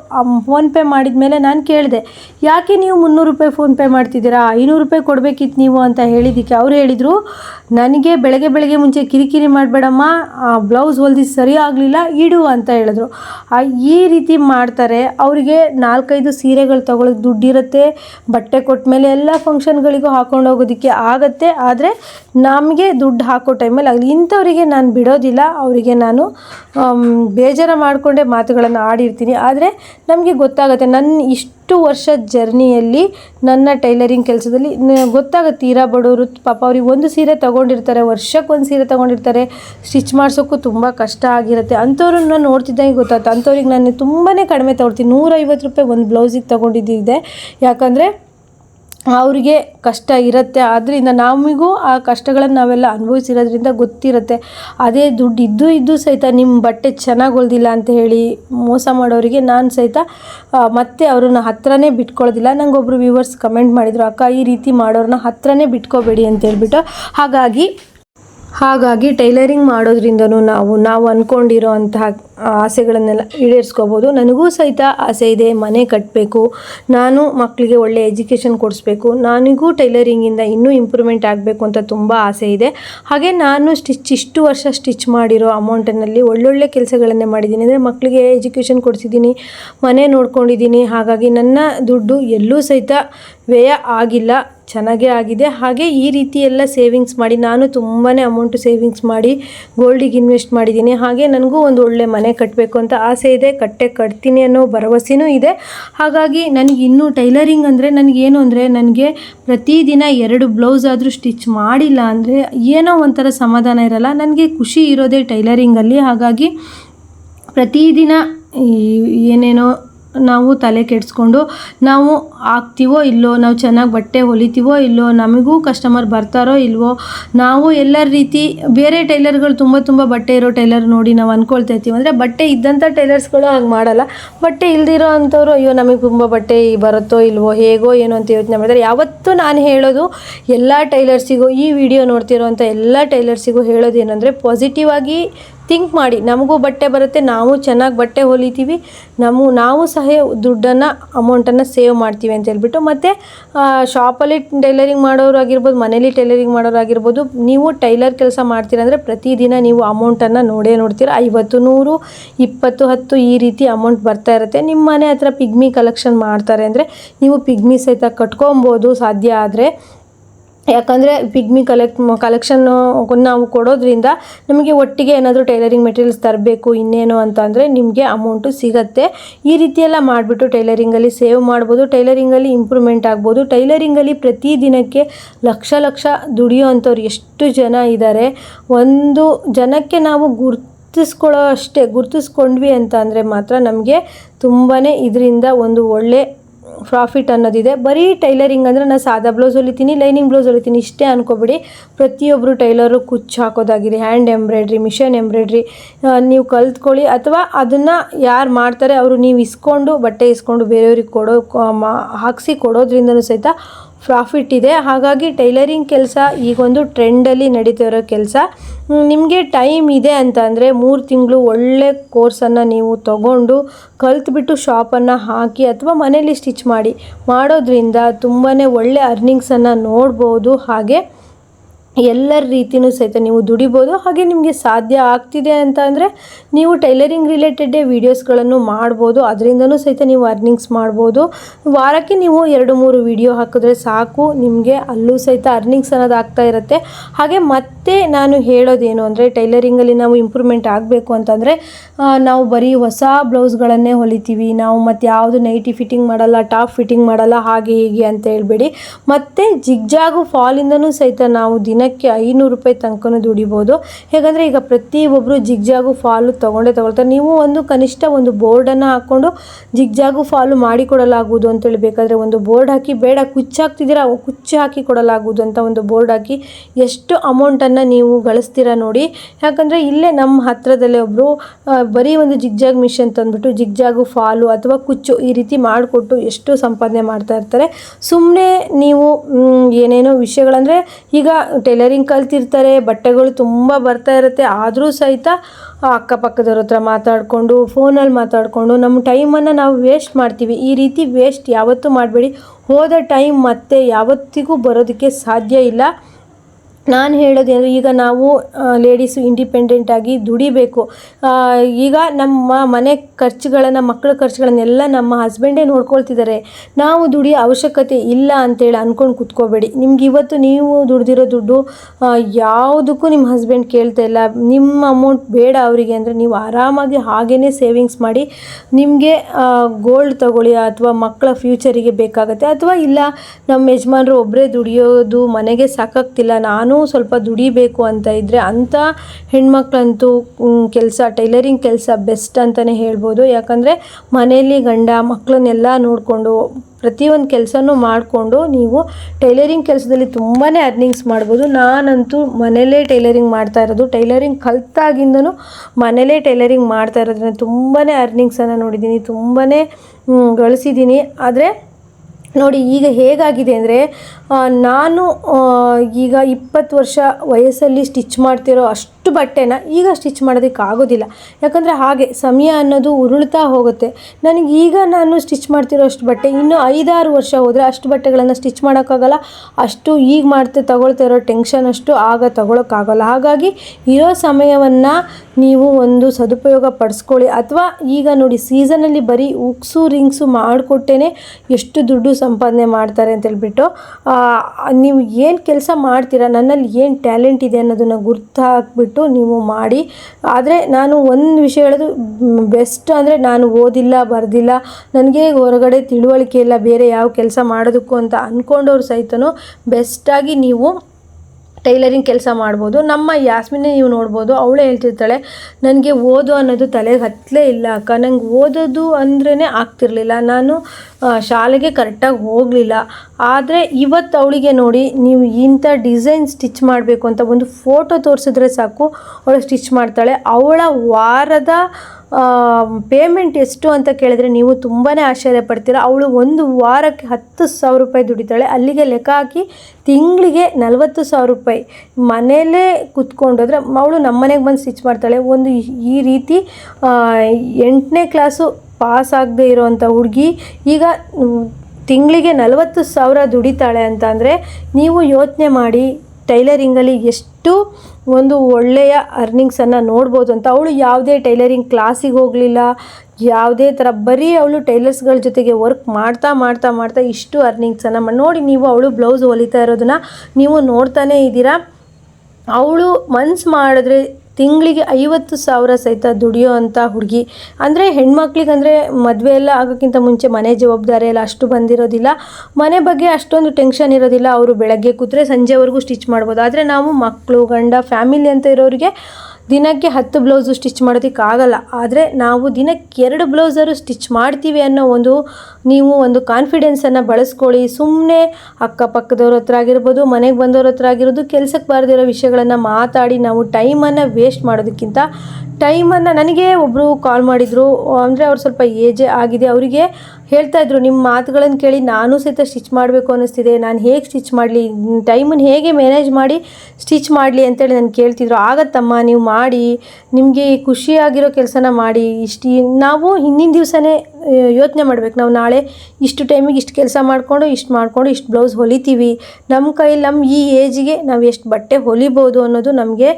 ಫೋನ್ಪೇ ಮಾಡಿದ ಮೇಲೆ ನಾನು ಕೇಳಿದೆ, ಯಾಕೆ ನೀವು ಮುನ್ನೂರು ರೂಪಾಯಿ ಫೋನ್ಪೇ ಮಾಡ್ತಿದ್ದೀರಾ? ಐನೂರು ರೂಪಾಯಿ ಕೊಡಬೇಕಿತ್ತು ನೀವು ಅಂತ ಹೇಳಿದ್ದಕ್ಕೆ ಅವ್ರು ಹೇಳಿದರು, ನನಗೆ ಬೆಳಗ್ಗೆ ಬೆಳಗ್ಗೆ ಮುಂಚೆ ಕಿರಿಕಿರಿ ಮಾಡಬೇಡಮ್ಮ, ಆ ಬ್ಲೌಸ್ ಹೊಲ್ದಿ ಸರಿ ಆಗಲಿಲ್ಲ, ಇಡು ಅಂತ ಹೇಳಿದ್ರು. ಈ ರೀತಿ ಮಾಡ್ತಾರೆ. ಅವರಿಗೆ ನಾಲ್ಕೈದು ಸೀರೆಗಳು ತೊಗೊಳಕ್ಕೆ ದುಡ್ಡಿರುತ್ತೆ, ಬಟ್ಟೆ ಕೊಟ್ಟ ಮೇಲೆ ಎಲ್ಲ ಫಂಕ್ಷನ್ಗಳಿಗೂ ಹಾಕೊಂಡು ಹೋಗೋದಕ್ಕೆ ಆಗತ್ತೆ, ಆದರೆ ನಮಗೆ ದುಡ್ಡು ಹಾಕೋ ಟೈಮಲ್ಲಿ ಆಗಲಿ. ಇಂಥವರಿಗೆ ನಾನು ಬಿಡೋದಿಲ್ಲ. ಅವರಿಗೆ ನಾನು ಬೇಜಾರ ಮಾಡಿಕೊಂಡೇ ಮಾತುಗಳನ್ನು ಆಡಿರ್ತೀನಿ. ಆದರೆ ನಮಗೆ ಗೊತ್ತಾಗುತ್ತೆ ನನ್ನ ಇಷ್ಟು ವರ್ಷ ಜರ್ನಿಯಲ್ಲಿ ನನ್ನ ಟೈಲರಿಂಗ್ ಕೆಲಸದಲ್ಲಿ ಗೊತ್ತಾಗುತ್ತೆ. ತೀರಾ ಬಡವರು ಪಾಪ ಅವ್ರಿಗೆ ಒಂದು ಸೀರೆ ತೊಗೊಂಡಿರ್ತಾರೆ, ವರ್ಷಕ್ಕೆ ಒಂದು ಸೀರೆ ತೊಗೊಂಡಿರ್ತಾರೆ. ಸ್ಟಿಚ್ ಮಾಡಿಸೋಕ್ಕೂ ತುಂಬ ಕಷ್ಟ ಆಗಿರುತ್ತೆ. ಅಂಥವ್ರನ್ನ ನೋಡ್ತಿದ್ದಂಗೆ ಗೊತ್ತಾಗುತ್ತೆ. ಅಂಥವ್ರಿಗೆ ನಾನು ತುಂಬಾ ಕಡಿಮೆ ತೊಗೊಳ್ತೀನಿ. ನೂರೈವತ್ತು ರೂಪಾಯಿ ಒಂದು ಬ್ಲೌಸಿಗೆ ತೊಗೊಂಡಿದ್ದಿದೆ. ಯಾಕಂದರೆ ಅವರಿಗೆ ಕಷ್ಟ ಇರುತ್ತೆ. ಆದ್ದರಿಂದ ನಮಗೂ ಆ ಕಷ್ಟಗಳನ್ನು ನಾವೆಲ್ಲ ಅನುಭವಿಸಿರೋದ್ರಿಂದ ಗೊತ್ತಿರುತ್ತೆ. ಅದೇ ದುಡ್ಡು ಇದ್ದು ಇದ್ದು ಸಹಿತ ನಿಮ್ಮ ಬಟ್ಟೆ ಚೆನ್ನಾಗಿ ಹೊಲ್ದಿಲ್ಲ ಅಂತ ಹೇಳಿ ಮೋಸ ಮಾಡೋರಿಗೆ ನಾನು ಸಹಿತ ಮತ್ತೆ ಅವ್ರನ್ನ ಹತ್ರನೇ ಬಿಟ್ಕೊಳ್ಳೋದಿಲ್ಲ ಒಬ್ಬರು ವ್ಯೂವರ್ಸ್ ಕಮೆಂಟ್ ಮಾಡಿದರು, ಅಕ್ಕ, ಈ ರೀತಿ ಮಾಡೋರನ್ನ ಹತ್ರನೇ ಬಿಟ್ಕೋಬೇಡಿ ಅಂತ ಹೇಳ್ಬಿಟ್ಟು. ಹಾಗಾಗಿ ಹಾಗಾಗಿ ಟೈಲರಿಂಗ್ ಮಾಡೋದ್ರಿಂದನೂ ನಾವು ನಾವು ಅಂದ್ಕೊಂಡಿರೋ ಅಂತಹ ಆಸೆಗಳನ್ನೆಲ್ಲ ಈಡೇರಿಸ್ಕೋಬೋದು. ನನಗೂ ಸಹಿತ ಆಸೆ ಇದೆ, ಮನೆ ಕಟ್ಟಬೇಕು ನಾನು ಮಕ್ಕಳಿಗೆ ಒಳ್ಳೆ ಎಜುಕೇಷನ್ ಕೊಡಿಸ್ಬೇಕು, ನನಗೂ ಟೈಲರಿಂಗಿಂದ ಇನ್ನೂ ಇಂಪ್ರೂವ್ಮೆಂಟ್ ಆಗಬೇಕು ಅಂತ ತುಂಬ ಆಸೆ ಇದೆ. ಹಾಗೆ ನಾನು ಸ್ಟಿಚ್, ಇಷ್ಟು ವರ್ಷ ಸ್ಟಿಚ್ ಮಾಡಿರೋ ಅಮೌಂಟಿನಲ್ಲಿ ಒಳ್ಳೊಳ್ಳೆ ಕೆಲಸಗಳನ್ನೇ ಮಾಡಿದ್ದೀನಿ. ಅಂದರೆ ಮಕ್ಕಳಿಗೆ ಎಜುಕೇಷನ್ ಕೊಡಿಸಿದ್ದೀನಿ, ಮನೆ ನೋಡ್ಕೊಂಡಿದ್ದೀನಿ. ಹಾಗಾಗಿ ನನ್ನ ದುಡ್ಡು ಎಲ್ಲೂ ಸಹಿತ ವ್ಯಯ ಆಗಿಲ್ಲ, ಚೆನ್ನಾಗೇ ಆಗಿದೆ. ಹಾಗೆ ಈ ರೀತಿ ಎಲ್ಲ ಸೇವಿಂಗ್ಸ್ ಮಾಡಿ, ನಾನು ತುಂಬಾ ಅಮೌಂಟ್ ಸೇವಿಂಗ್ಸ್ ಮಾಡಿ ಗೋಲ್ಡಿಗೆ ಇನ್ವೆಸ್ಟ್ ಮಾಡಿದ್ದೀನಿ. ಹಾಗೆ ನನಗೂ ಒಂದು ಒಳ್ಳೆ ಮನೆ ಕಟ್ಟಬೇಕು ಅಂತ ಆಸೆ ಇದೆ. ಕಟ್ಟೆ ಕಟ್ತೀನಿ ಅನ್ನೋ ಭರವಸೆನೂ ಇದೆ. ಹಾಗಾಗಿ ನನಗೆ ಇನ್ನೂ ಟೈಲರಿಂಗ್ ಅಂದರೆ ನನಗೇನು ಅಂದರೆ ನನಗೆ ಪ್ರತಿದಿನ ಎರಡು ಬ್ಲೌಸ್ ಆದರೂ ಸ್ಟಿಚ್ ಮಾಡಿಲ್ಲ ಅಂದರೆ ಏನೋ ಒಂಥರ ಸಮಾಧಾನ ಇರಲ್ಲ. ನನಗೆ ಖುಷಿ ಇರೋದೇ ಟೈಲರಿಂಗಲ್ಲಿ. ಹಾಗಾಗಿ ಪ್ರತಿದಿನ ಏನೇನೋ ನಾವು ತಲೆ ಕೆಡಿಸ್ಕೊಂಡು ನಾವು ಆಗ್ತೀವೋ ಇಲ್ಲೋ, ನಾವು ಚೆನ್ನಾಗಿ ಬಟ್ಟೆ ಹೊಲಿತೀವೋ ಇಲ್ಲೋ, ನಮಗೂ ಕಸ್ಟಮರ್ ಬರ್ತಾರೋ ಇಲ್ವೋ, ನಾವು ಎಲ್ಲರ ರೀತಿ ಬೇರೆ ಟೈಲರ್ಗಳು ತುಂಬ ತುಂಬ ಬಟ್ಟೆ ಇರೋ ಟೈಲರ್ ನೋಡಿ ನಾವು ಅಂದ್ಕೊಳ್ತಾ ಇರ್ತೀವಿ. ಅಂದರೆ ಬಟ್ಟೆ ಇದ್ದಂಥ ಟೈಲರ್ಸ್ಗಳು ಹಾಗೆ ಮಾಡಲ್ಲ. ಬಟ್ಟೆ ಇಲ್ದಿರೋ ಅಂಥವ್ರು ಅಯ್ಯೋ, ನಮಗೆ ತುಂಬ ಬಟ್ಟೆ ಬರುತ್ತೋ ಇಲ್ವೋ, ಹೇಗೋ ಏನೋ ಅಂತ ಯೋಚನೆ ಮಾಡಿದ್ರೆ ಯಾವತ್ತೂ ನಾನು ಹೇಳೋದು ಎಲ್ಲ ಟೈಲರ್ಸಿಗೂ ಈ ವಿಡಿಯೋ ನೋಡ್ತಿರೋಂಥ ಎಲ್ಲ ಟೈಲರ್ಸಿಗೂ ಹೇಳೋದೇನೆಂದರೆ ಪಾಸಿಟಿವ್ ಆಗಿ ಥಿಂಕ್ ಮಾಡಿ. ನಮಗೂ ಬಟ್ಟೆ ಬರುತ್ತೆ, ನಾವು ಚೆನ್ನಾಗಿ ಬಟ್ಟೆ ಹೊಲಿತೀವಿ ನಮ್ಮ ನಾವು ಸಹ ದುಡ್ಡನ್ನು ಅಮೌಂಟನ್ನು ಸೇವ್ ಮಾಡ್ತೀವಿ ಅಂತ ಹೇಳ್ಬಿಟ್ಟು, ಮತ್ತು ಶಾಪಲ್ಲಿ ಟೈಲರಿಂಗ್ ಮಾಡೋರು ಆಗಿರ್ಬೋದು, ಮನೇಲಿ ಟೈಲರಿಂಗ್ ಮಾಡೋರು ಆಗಿರ್ಬೋದು, ನೀವು ಟೈಲರ್ ಕೆಲಸ ಮಾಡ್ತೀರಂದರೆ ಪ್ರತಿದಿನ ನೀವು ಅಮೌಂಟನ್ನು ನೋಡೇ ನೋಡ್ತೀರ. ಐವತ್ತು, ನೂರು, ಇಪ್ಪತ್ತು, ಹತ್ತು ಈ ರೀತಿ ಅಮೌಂಟ್ ಬರ್ತಾ ಇರುತ್ತೆ. ನಿಮ್ಮ ಮನೆ ಹತ್ರ ಪಿಗ್ಮಿ ಕಲೆಕ್ಷನ್ ಮಾಡ್ತಾರೆ ಅಂದರೆ, ನೀವು ಪಿಗ್ಮಿ ಸಹಿತ ಕಟ್ಕೊಬೋದು ಸಾಧ್ಯ ಆದರೆ. ಯಾಕಂದರೆ ಪಿಗ್ಮಿ ಕಲೆಕ್ಟ್ ಕಲೆಕ್ಷನ್ನು ನಾವು ಕೊಡೋದ್ರಿಂದ ನಮಗೆ ಒಟ್ಟಿಗೆ ಏನಾದರೂ ಟೈಲರಿಂಗ್ ಮೆಟೀರಿಯಲ್ಸ್ ತರಬೇಕು, ಇನ್ನೇನು ಅಂತ ಅಂದರೆ ನಿಮಗೆ ಅಮೌಂಟು ಸಿಗತ್ತೆ. ಈ ರೀತಿಯೆಲ್ಲ ಮಾಡಿಬಿಟ್ಟು ಟೈಲರಿಂಗಲ್ಲಿ ಸೇವ್ ಮಾಡ್ಬೋದು ಟೈಲರಿಂಗಲ್ಲಿ ಇಂಪ್ರೂವ್ಮೆಂಟ್ ಆಗ್ಬೋದು. ಟೈಲರಿಂಗಲ್ಲಿ ಪ್ರತಿ ದಿನಕ್ಕೆ ಲಕ್ಷ ಲಕ್ಷ ದುಡಿಯೋ ಅಂಥವ್ರು ಎಷ್ಟು ಜನ ಇದ್ದಾರೆ ಒಂದು ಜನಕ್ಕೆ ನಾವು ಗುರ್ತಿಸ್ಕೊಳ್ಳೋ ಅಷ್ಟೇ, ಗುರ್ತಿಸ್ಕೊಂಡ್ವಿ ಅಂತ ಅಂದರೆ ಮಾತ್ರ ನಮಗೆ ತುಂಬಾ ಇದರಿಂದ ಒಂದು ಒಳ್ಳೆ ಪ್ರಾಫಿಟ್ ಅನ್ನೋದಿದೆ. ಬರೀ ಟೈಲರಿಂಗ್ ಅಂದರೆ ನಾನು ಸಾದಾ ಬ್ಲೌಸ್ ಹೊಲಿತೀನಿ, ಲೈನಿಂಗ್ ಬ್ಲೌಸ್ ಹೊಲಿತೀನಿ, ಇಷ್ಟೇ ಅನ್ಕೋಬೇಡಿ. ಪ್ರತಿಯೊಬ್ಬರು ಟೈಲರು ಕುಚ್ಚು ಹಾಕೋದಾಗಿರಿ ಹ್ಯಾಂಡ್ ಎಂಬ್ರಾಯ್ಡ್ರಿ, ಮಿಷನ್ ಎಂಬ್ರಾಯ್ಡ್ರಿ ನೀವು ಕಲ್ತ್ಕೊಳ್ಳಿ. ಅಥವಾ ಅದನ್ನು ಯಾರು ಮಾಡ್ತಾರೆ, ಅವರು ನೀವು ಇಸ್ಕೊಂಡು ಬಟ್ಟೆ ಇಸ್ಕೊಂಡು ಬೇರೆಯವ್ರಿಗೆ ಕೊಡೋ ಹಾಕಿಸಿ ಕೊಡೋದ್ರಿಂದನೂ ಸಹಿತ ಪ್ರಾಫಿಟ್ ಇದೆ. ಹಾಗಾಗಿ ಟೈಲರಿಂಗ್ ಕೆಲಸ ಈಗೊಂದು ಟ್ರೆಂಡಲ್ಲಿ ನಡೀತಾ ಇರೋ ಕೆಲಸ. ನಿಮಗೆ ಟೈಮ್ ಇದೆ ಅಂತ ಅಂದರೆ ಮೂರು ತಿಂಗಳು ಒಳ್ಳೆ ಕೋರ್ಸನ್ನು ನೀವು ತಗೊಂಡು ಕಲ್ತ್ಬಿಟ್ಟು ಶಾಪನ್ನು ಹಾಕಿ ಅಥವಾ ಮನೇಲಿ ಸ್ಟಿಚ್ ಮಾಡಿ ಮಾಡೋದ್ರಿಂದ ತುಂಬಾ ಒಳ್ಳೆ ಅರ್ನಿಂಗ್ಸನ್ನು ನೋಡ್ಬೋದು. ಹಾಗೆ ಎಲ್ಲರ ರೀತಿಯೂ ಸಹಿತ ನೀವು ದುಡಿಬೋದು. ಹಾಗೆ ನಿಮಗೆ ಸಾಧ್ಯ ಆಗ್ತಿದೆ ಅಂತ ಅಂದರೆ ನೀವು ಟೈಲರಿಂಗ್ ರಿಲೇಟೆಡೇ ವೀಡಿಯೋಸ್ಗಳನ್ನು ಮಾಡ್ಬೋದು. ಅದರಿಂದನೂ ಸಹಿತ ನೀವು ಅರ್ನಿಂಗ್ಸ್ ಮಾಡ್ಬೋದು. ವಾರಕ್ಕೆ ನೀವು ಎರಡು ಮೂರು ವಿಡಿಯೋ ಹಾಕಿದ್ರೆ ಸಾಕು. ನಿಮಗೆ ಅಲ್ಲೂ ಸಹಿತ ಅರ್ನಿಂಗ್ಸ್ ಅನ್ನೋದು ಆಗ್ತಾ ಇರುತ್ತೆ. ಹಾಗೆ ಮತ್ತೆ ನಾನು ಹೇಳೋದೇನು ಅಂದರೆ ಟೈಲರಿಂಗಲ್ಲಿ ನಾವು ಇಂಪ್ರೂವ್ಮೆಂಟ್ ಆಗಬೇಕು ಅಂತಂದರೆ ನಾವು ಬರೀ ಹೊಸ ಬ್ಲೌಸ್ಗಳನ್ನೇ ಹೊಲಿತೀವಿ. ನಾವು ಮತ್ತು ಯಾವುದು ನೈಟಿ ಫಿಟ್ಟಿಂಗ್ ಮಾಡಲ್ಲ, ಟಾಪ್ ಫಿಟ್ಟಿಂಗ್ ಮಾಡಲ್ಲ, ಹಾಗೆ ಹೀಗೆ ಅಂತ ಹೇಳ್ಬೇಡಿ. ಮತ್ತು ಜಿಗ್ಜಾಗು ಫಾಲಿಂದನೂ ಸಹಿತ ನಾವು ದಿನ ದಿನಕ್ಕೆ ಐನೂರು ರೂಪಾಯಿ ತನಕನೂ ದುಡಿಬೋದು. ಹೇಗಂದರೆ ಈಗ ಪ್ರತಿಯೊಬ್ಬರು ಜಿಗ್ಜಾಗು ಫಾಲು ತೊಗೊಂಡೇ ತೊಗೊಳ್ತಾರೆ. ನೀವು ಒಂದು ಕನಿಷ್ಠ ಒಂದು ಬೋರ್ಡನ್ನು ಹಾಕ್ಕೊಂಡು ಜಿಗ್ಜಾಗು ಫಾಲು ಮಾಡಿಕೊಡಲಾಗುವುದು ಅಂತೇಳಿ ಬೇಕಾದರೆ ಒಂದು ಬೋರ್ಡ್ ಹಾಕಿ ಬೇಡ ಕುಚ್ಚಾಕ್ತಿದ್ದೀರಾ ಕುಚ್ಚು ಹಾಕಿ ಕೊಡಲಾಗುವುದು ಅಂತ ಒಂದು ಬೋರ್ಡ್ ಹಾಕಿ ಎಷ್ಟು ಅಮೌಂಟನ್ನು ನೀವು ಗಳಿಸ್ತೀರಾ ನೋಡಿ. ಯಾಕಂದರೆ ಇಲ್ಲೇ ನಮ್ಮ ಹತ್ರದಲ್ಲೇ ಒಬ್ಬರು ಬರೀ ಒಂದು ಜಿಗ್ಜಾಗ್ ಮಿಷನ್ ತಂದುಬಿಟ್ಟು ಜಿಗ್ಜಾಗು ಫಾಲು ಅಥವಾ ಕುಚ್ಚು ಈ ರೀತಿ ಮಾಡಿಕೊಟ್ಟು ಎಷ್ಟು ಸಂಪಾದನೆ ಮಾಡ್ತಾ ಇರ್ತಾರೆ. ಸುಮ್ಮನೆ ನೀವು ಏನೇನೋ ವಿಷಯಗಳಂದರೆ ಈಗ ಟೈಲರಿಂಗ್ ಕಲ್ತಿರ್ತಾರೆ, ಬಟ್ಟೆಗಳು ತುಂಬ ಬರ್ತಾ ಇರುತ್ತೆ. ಆದರೂ ಸಹಿತ ಅಕ್ಕಪಕ್ಕದವ್ರ ಹತ್ರ ಮಾತಾಡಿಕೊಂಡು ಫೋನಲ್ಲಿ ಮಾತಾಡಿಕೊಂಡು ನಮ್ಮ ಟೈಮನ್ನು ನಾವು ವೇಸ್ಟ್ ಮಾಡ್ತೀವಿ. ಈ ರೀತಿ ವೇಸ್ಟ್ ಯಾವತ್ತೂ ಮಾಡಬೇಡಿ. ಹೋದ ಟೈಮ್ ಮತ್ತೆ ಯಾವತ್ತಿಗೂ ಬರೋದಕ್ಕೆ ಸಾಧ್ಯ ಇಲ್ಲ. ನಾನು ಹೇಳೋದೇನು ಈಗ ನಾವು ಲೇಡೀಸು ಇಂಡಿಪೆಂಡೆಂಟಾಗಿ ದುಡಿಬೇಕು. ಈಗ ನಮ್ಮ ಮನೆ ಖರ್ಚುಗಳನ್ನು, ಮಕ್ಕಳ ಖರ್ಚುಗಳನ್ನೆಲ್ಲ ನಮ್ಮ ಹಸ್ಬೆಂಡೇ ನೋಡ್ಕೊಳ್ತಿದ್ದಾರೆ. ನಾವು ದುಡಿಯೋ ಅವಶ್ಯಕತೆ ಇಲ್ಲ ಅಂತೇಳಿ ಅಂದ್ಕೊಂಡು ಕೂತ್ಕೋಬೇಡಿ. ನಿಮ್ಗೆ ಇವತ್ತು ನೀವು ದುಡ್ದಿರೋ ದುಡ್ಡು ಯಾವುದಕ್ಕೂ ನಿಮ್ಮ ಹಸ್ಬೆಂಡ್ ಕೇಳ್ತಾ ಇಲ್ಲ. ನಿಮ್ಮ ಅಮೌಂಟ್ ಬೇಡ ಅವರಿಗೆ ಅಂದರೆ ನೀವು ಆರಾಮಾಗಿ ಹಾಗೇ ಸೇವಿಂಗ್ಸ್ ಮಾಡಿ, ನಿಮಗೆ ಗೋಲ್ಡ್ ತಗೊಳ್ಳಿ ಅಥವಾ ಮಕ್ಕಳ ಫ್ಯೂಚರಿಗೆ ಬೇಕಾಗುತ್ತೆ. ಅಥವಾ ಇಲ್ಲ, ನಮ್ಮ ಯಜಮಾನರು ಒಬ್ಬರೇ ದುಡಿಯೋದು ಮನೆಗೆ ಸಾಕಾಗ್ತಿಲ್ಲ, ನಾನು ಸ್ವಲ್ಪ ದುಡಿಬೇಕು ಅಂತ ಇದ್ದರೆ ಅಂಥ ಹೆಣ್ಮಕ್ಳಂತೂ ಕೆಲಸ, ಟೈಲರಿಂಗ್ ಕೆಲಸ ಬೆಸ್ಟ್ ಅಂತಲೇ ಹೇಳ್ಬೋದು. ಯಾಕಂದರೆ ಮನೆಯಲ್ಲಿ ಗಂಡ ಮಕ್ಕಳನ್ನೆಲ್ಲ ನೋಡಿಕೊಂಡು ಪ್ರತಿಯೊಂದು ಕೆಲಸನೂ ಮಾಡಿಕೊಂಡು ನೀವು ಟೈಲರಿಂಗ್ ಕೆಲಸದಲ್ಲಿ ತುಂಬಾ ಅರ್ನಿಂಗ್ಸ್ ಮಾಡ್ಬೋದು. ನಾನಂತೂ ಮನೇಲೇ ಟೈಲರಿಂಗ್ ಮಾಡ್ತಾ ಇರೋದು. ಟೈಲರಿಂಗ್ ಕಲ್ತಾಗಿಂದನೂ ಮನೇಲೇ ಟೈಲರಿಂಗ್ ಮಾಡ್ತಾ ಇರೋದ್ರಿಂದ ತುಂಬಾ ಅರ್ನಿಂಗ್ಸನ್ನು ನೋಡಿದ್ದೀನಿ. ತುಂಬಾ ಗಳಿಸಿದ್ದೀನಿ. ಆದರೆ ನೋಡಿ ಈಗ ಹೇಗಾಗಿದೆ ಅಂದರೆ ನಾನು ಈಗ ಇಪ್ಪತ್ತು ವರ್ಷ ವಯಸ್ಸಲ್ಲಿ ಸ್ಟಿಚ್ ಮಾಡ್ತಿರೋ ಅಷ್ಟು ಬಟ್ಟೆನ ಈಗ ಸ್ಟಿಚ್ ಮಾಡೋದಕ್ಕೆ ಆಗೋದಿಲ್ಲ. ಯಾಕಂದರೆ ಹಾಗೆ ಸಮಯ ಅನ್ನೋದು ಉರುಳ್ತಾ ಹೋಗುತ್ತೆ. ನನಗೆ ಈಗ ನಾನು ಸ್ಟಿಚ್ ಮಾಡ್ತಿರೋ ಅಷ್ಟು ಬಟ್ಟೆ ಇನ್ನೂ ಐದಾರು ವರ್ಷ ಹೋದರೆ ಅಷ್ಟು ಬಟ್ಟೆಗಳನ್ನು ಸ್ಟಿಚ್ ಮಾಡೋಕ್ಕಾಗಲ್ಲ. ಅಷ್ಟು ಈಗ ಮಾಡ್ತಾ ತಗೊಳ್ತಾ ಇರೋ ಟೆನ್ಷನ್ ಅಷ್ಟು ಆಗ ತಗೊಳಕ್ಕಾಗಲ್ಲ. ಹಾಗಾಗಿ ಇರೋ ಸಮಯವನ್ನು ನೀವು ಒಂದು ಸದುಪಯೋಗ ಪಡಿಸ್ಕೊಳ್ಳಿ. ಅಥವಾ ಈಗ ನೋಡಿ ಸೀಸನಲ್ಲಿ ಬರೀ ಉಕ್ಸು ರಿಂಗ್ಸು ಮಾಡಿಕೊಟ್ಟೇ ಎಷ್ಟು ದುಡ್ಡು ಸಂಪಾದನೆ ಮಾಡ್ತಾರೆ ಅಂತ ಹೇಳ್ಬಿಟ್ಟು ಆ, ನೀವು ಏನು ಕೆಲಸ ಮಾಡ್ತೀರಾ? ನನ್ನಲ್ಲಿ ಏನು ಟ್ಯಾಲೆಂಟ್ ಇದೆ ಅನ್ನೋದನ್ನು ಗುರ್ತು ಹಾಕ್ಬಿಟ್ಟು ನೀವು ಮಾಡಿ. ಆದರೆ ನಾನು ಒಂದು ವಿಷಯ ಹೇಳೋದು ಬೆಸ್ಟ್ ಅಂದರೆ ನಾನು ಓದಿಲ್ಲ, ಬರೆದಿಲ್ಲ, ನನಗೆ ಹೊರಗಡೆ ತಿಳುವಳಿಕೆ ಇಲ್ಲ, ಬೇರೆ ಯಾವ ಕೆಲಸ ಮಾಡೋದಕ್ಕೂ ಅಂತ ಅಂದ್ಕೊಂಡವ್ರು ಸಹಿತನೂ ಬೆಸ್ಟಾಗಿ ನೀವು ಟೈಲರಿಂಗ್ ಕೆಲಸ ಮಾಡ್ಬೋದು. ನಮ್ಮ ಯಾಸ್ಮಿನೇ ನೀವು ನೋಡ್ಬೋದು, ಅವಳೇ ಹೇಳ್ತಿರ್ತಾಳೆ ನನಗೆ ಓದು ಅನ್ನೋದು ತಲೆಗೆ ಹತ್ತಲೇ ಇಲ್ಲ ಅಕ್ಕ. ನಂಗೆ ಓದೋದು ಅಂದ್ರೇ ಆಗ್ತಿರ್ಲಿಲ್ಲ. ನಾನು ಶಾಲೆಗೆ ಕರೆಕ್ಟಾಗಿ ಹೋಗಲಿಲ್ಲ. ಆದರೆ ಇವತ್ತು ಅವಳಿಗೆ ನೋಡಿ, ನೀವು ಇಂಥ ಡಿಸೈನ್ ಸ್ಟಿಚ್ ಮಾಡಬೇಕು ಅಂತ ಒಂದು ಫೋಟೋ ತೋರಿಸಿದ್ರೆ ಸಾಕು. ಅವಳು ಸ್ಟಿಚ್ ಮಾಡ್ತಾಳೆ. ಅವಳ ವಾರದ ಪೇಮೆಂಟ್ ಎಷ್ಟು ಅಂತ ಕೇಳಿದ್ರೆ ನೀವು ತುಂಬಾ ಆಶ್ಚರ್ಯ ಪಡ್ತೀರ. ಅವಳು ಒಂದು ವಾರಕ್ಕೆ ಹತ್ತು ಸಾವಿರ ರೂಪಾಯಿ ದುಡಿತಾಳೆ. ಅಲ್ಲಿಗೆ ಲೆಕ್ಕ ಹಾಕಿ ತಿಂಗಳಿಗೆ ನಲವತ್ತು ಸಾವಿರ ರೂಪಾಯಿ. ಮನೆಯಲ್ಲೇ ಕುತ್ಕೊಂಡೋದ್ರೆ ಅವಳು ನಮ್ಮ ಮನೆಗೆ ಬಂದು ಸ್ಟಿಚ್ ಮಾಡ್ತಾಳೆ. ಒಂದು ಈ- ರೀತಿ ಎಂಟನೇ ಕ್ಲಾಸು ಪಾಸ್ ಆಗದೆ ಇರೋವಂಥ ಹುಡುಗಿ ಈಗ ತಿಂಗಳಿಗೆ ನಲವತ್ತು ಸಾವಿರ ದುಡಿತಾಳೆ ಅಂತ ಅಂದರೆ ನೀವು ಯೋಚನೆ ಮಾಡಿ ಟೈಲರಿಂಗಲ್ಲಿ ಎಷ್ಟು ಒಂದು ಒಳ್ಳೆಯ ಅರ್ನಿಂಗ್ಸನ್ನು ನೋಡ್ಬೋದು ಅಂತ. ಅವಳು ಯಾವುದೇ ಟೈಲರಿಂಗ್ ಕ್ಲಾಸಿಗೆ ಹೋಗಲಿಲ್ಲ, ಯಾವುದೇ ಥರ ಬರೀ ಅವಳು ಟೈಲರ್ಸ್ಗಳ ಜೊತೆಗೆ ವರ್ಕ್ ಮಾಡ್ತಾ ಮಾಡ್ತಾ ಮಾಡ್ತಾ ಇಷ್ಟು ಅರ್ನಿಂಗ್ಸನ್ನು ನೋಡಿ ನೀವು ಅವಳು ಬ್ಲೌಸ್ ಹೊಲಿತಾ ಇರೋದನ್ನ ನೀವು ನೋಡ್ತಾನೇ ಇದ್ದೀರಾ. ಅವಳು ಮನ್ಸು ಮಾಡಿದ್ರೆ ತಿಂಗಳಿಗೆ ಐವತ್ತು ಸಾವಿರ ಸಹಿತ ದುಡಿಯೋ ಅಂಥ ಹುಡುಗಿ. ಅಂದರೆ ಹೆಣ್ಮಕ್ಳಿಗಂದರೆ ಮದುವೆ ಎಲ್ಲ ಆಗೋಕ್ಕಿಂತ ಮುಂಚೆ ಮನೆ ಜವಾಬ್ದಾರಿ ಎಲ್ಲ ಅಷ್ಟು ಬಂದಿರೋದಿಲ್ಲ. ಮನೆ ಬಗ್ಗೆ ಅಷ್ಟೊಂದು ಟೆನ್ಷನ್ ಇರೋದಿಲ್ಲ. ಅವರು ಬೆಳಗ್ಗೆ ಕೂತ್ರೆ ಸಂಜೆವರೆಗೂ ಸ್ಟಿಚ್ ಮಾಡ್ಬೋದು. ಆದರೆ ನಾವು ಮಕ್ಕಳು ಗಂಡ ಫ್ಯಾಮಿಲಿ ಅಂತ ಇರೋರಿಗೆ ದಿನಕ್ಕೆ ಹತ್ತು ಬ್ಲೌಸು ಸ್ಟಿಚ್ ಮಾಡೋದಕ್ಕಾಗಲ್ಲ. ಆದರೆ ನಾವು ದಿನಕ್ಕೆ ಎರಡು ಬ್ಲೌಸರು ಸ್ಟಿಚ್ ಮಾಡ್ತೀವಿ ಅನ್ನೋ ಒಂದು ನೀವು ಒಂದು ಕಾನ್ಫಿಡೆನ್ಸನ್ನು ಬಳಸ್ಕೊಳ್ಳಿ. ಸುಮ್ಮನೆ ಅಕ್ಕಪಕ್ಕದವ್ರ ಹತ್ರ ಆಗಿರ್ಬೋದು, ಮನೆಗೆ ಬಂದವ್ರ ಹತ್ರ ಆಗಿರೋದು ಕೆಲಸಕ್ಕೆ ಬಾರದಿರೋ ವಿಷಯಗಳನ್ನು ಮಾತಾಡಿ ನಾವು ಟೈಮನ್ನು ವೇಸ್ಟ್ ಮಾಡೋದಕ್ಕಿಂತ ಟೈಮನ್ನು ನನಗೆ ಒಬ್ಬರು ಕಾಲ್ ಮಾಡಿದರು. ಅಂದರೆ ಅವ್ರು ಸ್ವಲ್ಪ ಏಜೆ ಆಗಿದೆ. ಅವರಿಗೆ ಹೇಳ್ತಾ ಇದ್ರು ನಿಮ್ಮ ಮಾತುಗಳನ್ನು ಕೇಳಿ ನಾನು ಸಹಿತ ಸ್ಟಿಚ್ ಮಾಡಬೇಕು ಅನ್ನಿಸ್ತಿದೆ. ನಾನು ಹೇಗೆ ಸ್ಟಿಚ್ ಮಾಡಲಿ? ಟೈಮನ್ನು ಹೇಗೆ ಮ್ಯಾನೇಜ್ ಮಾಡಿ ಸ್ಟಿಚ್ ಮಾಡಲಿ ಅಂತೇಳಿ ನಾನು ಕೇಳ್ತಿದ್ರು. ಆಗತ್ತಮ್ಮ, ನೀವು ಮಾಡಿ. ನಿಮಗೆ ಖುಷಿಯಾಗಿರೋ ಕೆಲಸನ ಮಾಡಿ. ಇಷ್ಟು ನಾವು ಹಿಂದಿನ ದಿವಸನೇ ಯೋಚನೆ ಮಾಡ್ಬೇಕು. ನಾವು ನಾಳೆ ಇಷ್ಟು ಟೈಮಿಗೆ ಇಷ್ಟು ಕೆಲಸ ಮಾಡಿಕೊಂಡು, ಇಷ್ಟು ಮಾಡಿಕೊಂಡು, ಇಷ್ಟು ಬ್ಲೌಸ್ ಹೊಲಿತೀವಿ. ನಮ್ಮ ಕೈಲಿ ನಮ್ಮ ಈ ಏಜಿಗೆ ನಾವು ಎಷ್ಟು ಬಟ್ಟೆ ಹೊಲಿಬೋದು ಅನ್ನೋದು ನಮಗೆ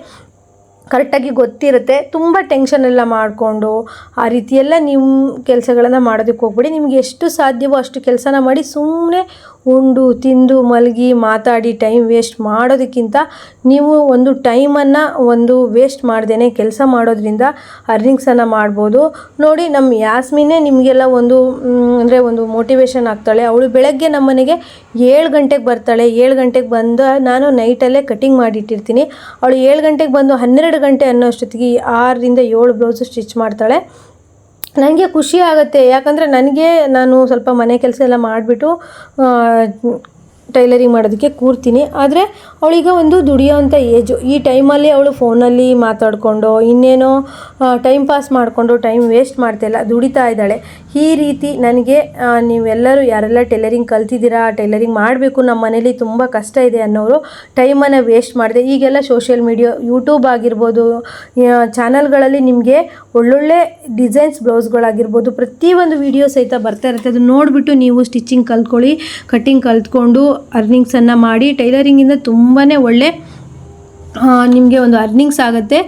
ಕರೆಕ್ಟಾಗಿ ಗೊತ್ತಿರುತ್ತೆ. ತುಂಬ ಟೆನ್ಷನ್ ಎಲ್ಲ ಮಾಡಿಕೊಂಡು ಆ ರೀತಿಯೆಲ್ಲ ನಿಮ್ಮ ಕೆಲಸಗಳನ್ನು ಮಾಡೋದಕ್ಕೆ ಹೋಗ್ಬೇಡಿ. ನಿಮ್ಗೆ ಎಷ್ಟು ಸಾಧ್ಯವೋ ಅಷ್ಟು ಕೆಲಸನ ಮಾಡಿ ಸುಮ್ಮನೆ ಉಂಡು, ತಿಂದು, ಮಲಗಿ, ಮಾತಾಡಿ ಟೈಮ್ ವೇಸ್ಟ್ ಮಾಡೋದಕ್ಕಿಂತ ನೀವು ಒಂದು ಟೈಮನ್ನು ಒಂದು ವೇಸ್ಟ್ ಮಾಡ್ದೇ ಕೆಲಸ ಮಾಡೋದ್ರಿಂದ ಅರ್ನಿಂಗ್ಸನ್ನು ಮಾಡ್ಬೋದು. ನೋಡಿ ನಮ್ಮ ಯಾಸ್ಮಿನೇ ನಿಮಗೆಲ್ಲ ಒಂದು ಅಂದರೆ ಒಂದು ಮೋಟಿವೇಶನ್ ಆಗ್ತಾಳೆ. ಅವಳು ಬೆಳಗ್ಗೆ ನಮ್ಮ ಮನೆಗೆ ಏಳು ಗಂಟೆಗೆ ಬರ್ತಾಳೆ. ಏಳು ಗಂಟೆಗೆ ಬಂದು ನಾನು ನೈಟಲ್ಲೇ ಕಟಿಂಗ್ ಮಾಡಿಟ್ಟಿರ್ತೀನಿ. ಅವಳು ಏಳು ಗಂಟೆಗೆ ಬಂದು ಹನ್ನೆರಡು ಗಂಟೆ ಅನ್ನೋಷ್ಟೊತ್ತಿಗೆ ಆರರಿಂದ ಏಳು ಬ್ಲೌಸು ಸ್ಟಿಚ್ ಮಾಡ್ತಾಳೆ. ನನಗೆ ಖುಷಿ ಆಗುತ್ತೆ. ಯಾಕಂದರೆ ನನಗೆ ನಾನು ಸ್ವಲ್ಪ ಮನೆ ಕೆಲಸ ಎಲ್ಲ ಮಾಡಿಬಿಟ್ಟು ಟೈಲರಿಂಗ್ ಮಾಡೋದಕ್ಕೆ ಕೂರ್ತೀನಿ. ಆದರೆ ಅವಳೀಗ ಒಂದು ದುಡಿಯೋವಂಥ ಏಜು ಈ ಟೈಮಲ್ಲಿ ಅವಳು ಫೋನಲ್ಲಿ ಮಾತಾಡಿಕೊಂಡು ಇನ್ನೇನೋ ಟೈಮ್ ಪಾಸ್ ಮಾಡಿಕೊಂಡು ಟೈಮ್ ವೇಸ್ಟ್ ಮಾಡ್ತಾಯಿಲ್ಲ ದುಡಿತಾ ಇದ್ದಾಳೆ. ಈ ರೀತಿ ನನಗೆ ನೀವೆಲ್ಲರೂ ಯಾರೆಲ್ಲ ಟೈಲರಿಂಗ್ ಕಲ್ತಿದ್ದೀರಾ ಟೈಲರಿಂಗ್ ಮಾಡಬೇಕು ನಮ್ಮ ಮನೇಲಿ ತುಂಬ ಕಷ್ಟ ಇದೆ ಅನ್ನೋರು ಟೈಮನ್ನು ವೇಸ್ಟ್ ಮಾಡಿದೆ. ಈಗೆಲ್ಲ ಸೋಷಿಯಲ್ ಮೀಡಿಯಾ ಯೂಟ್ಯೂಬ್ ಆಗಿರ್ಬೋದು ಚಾನಲ್ಗಳಲ್ಲಿ ನಿಮಗೆ ಒಳ್ಳೊಳ್ಳೆ ಡಿಸೈನ್ಸ್ ಬ್ಲೌಸ್ಗಳಾಗಿರ್ಬೋದು ಪ್ರತಿಯೊಂದು ವಿಡಿಯೋ ಸಹಿತ ಬರ್ತಾ ಇರುತ್ತೆ. ಅದು ನೋಡಿಬಿಟ್ಟು ನೀವು ಸ್ಟಿಚಿಂಗ್ ಕಲ್ತ್ಕೊಳ್ಳಿ ಕಟ್ಟಿಂಗ್ ಕಲ್ತ್ಕೊಂಡು ಅರ್ನಿಂಗ್ಸನ್ನು ಮಾಡಿ ಟೈಲರಿಂಗಿಂದ ತುಂಬಾ ಒಳ್ಳೆ ನಿಮಗೆ ಒಂದು ಅರ್ನಿಂಗ್ಸ್ ಆಗುತ್ತೆ.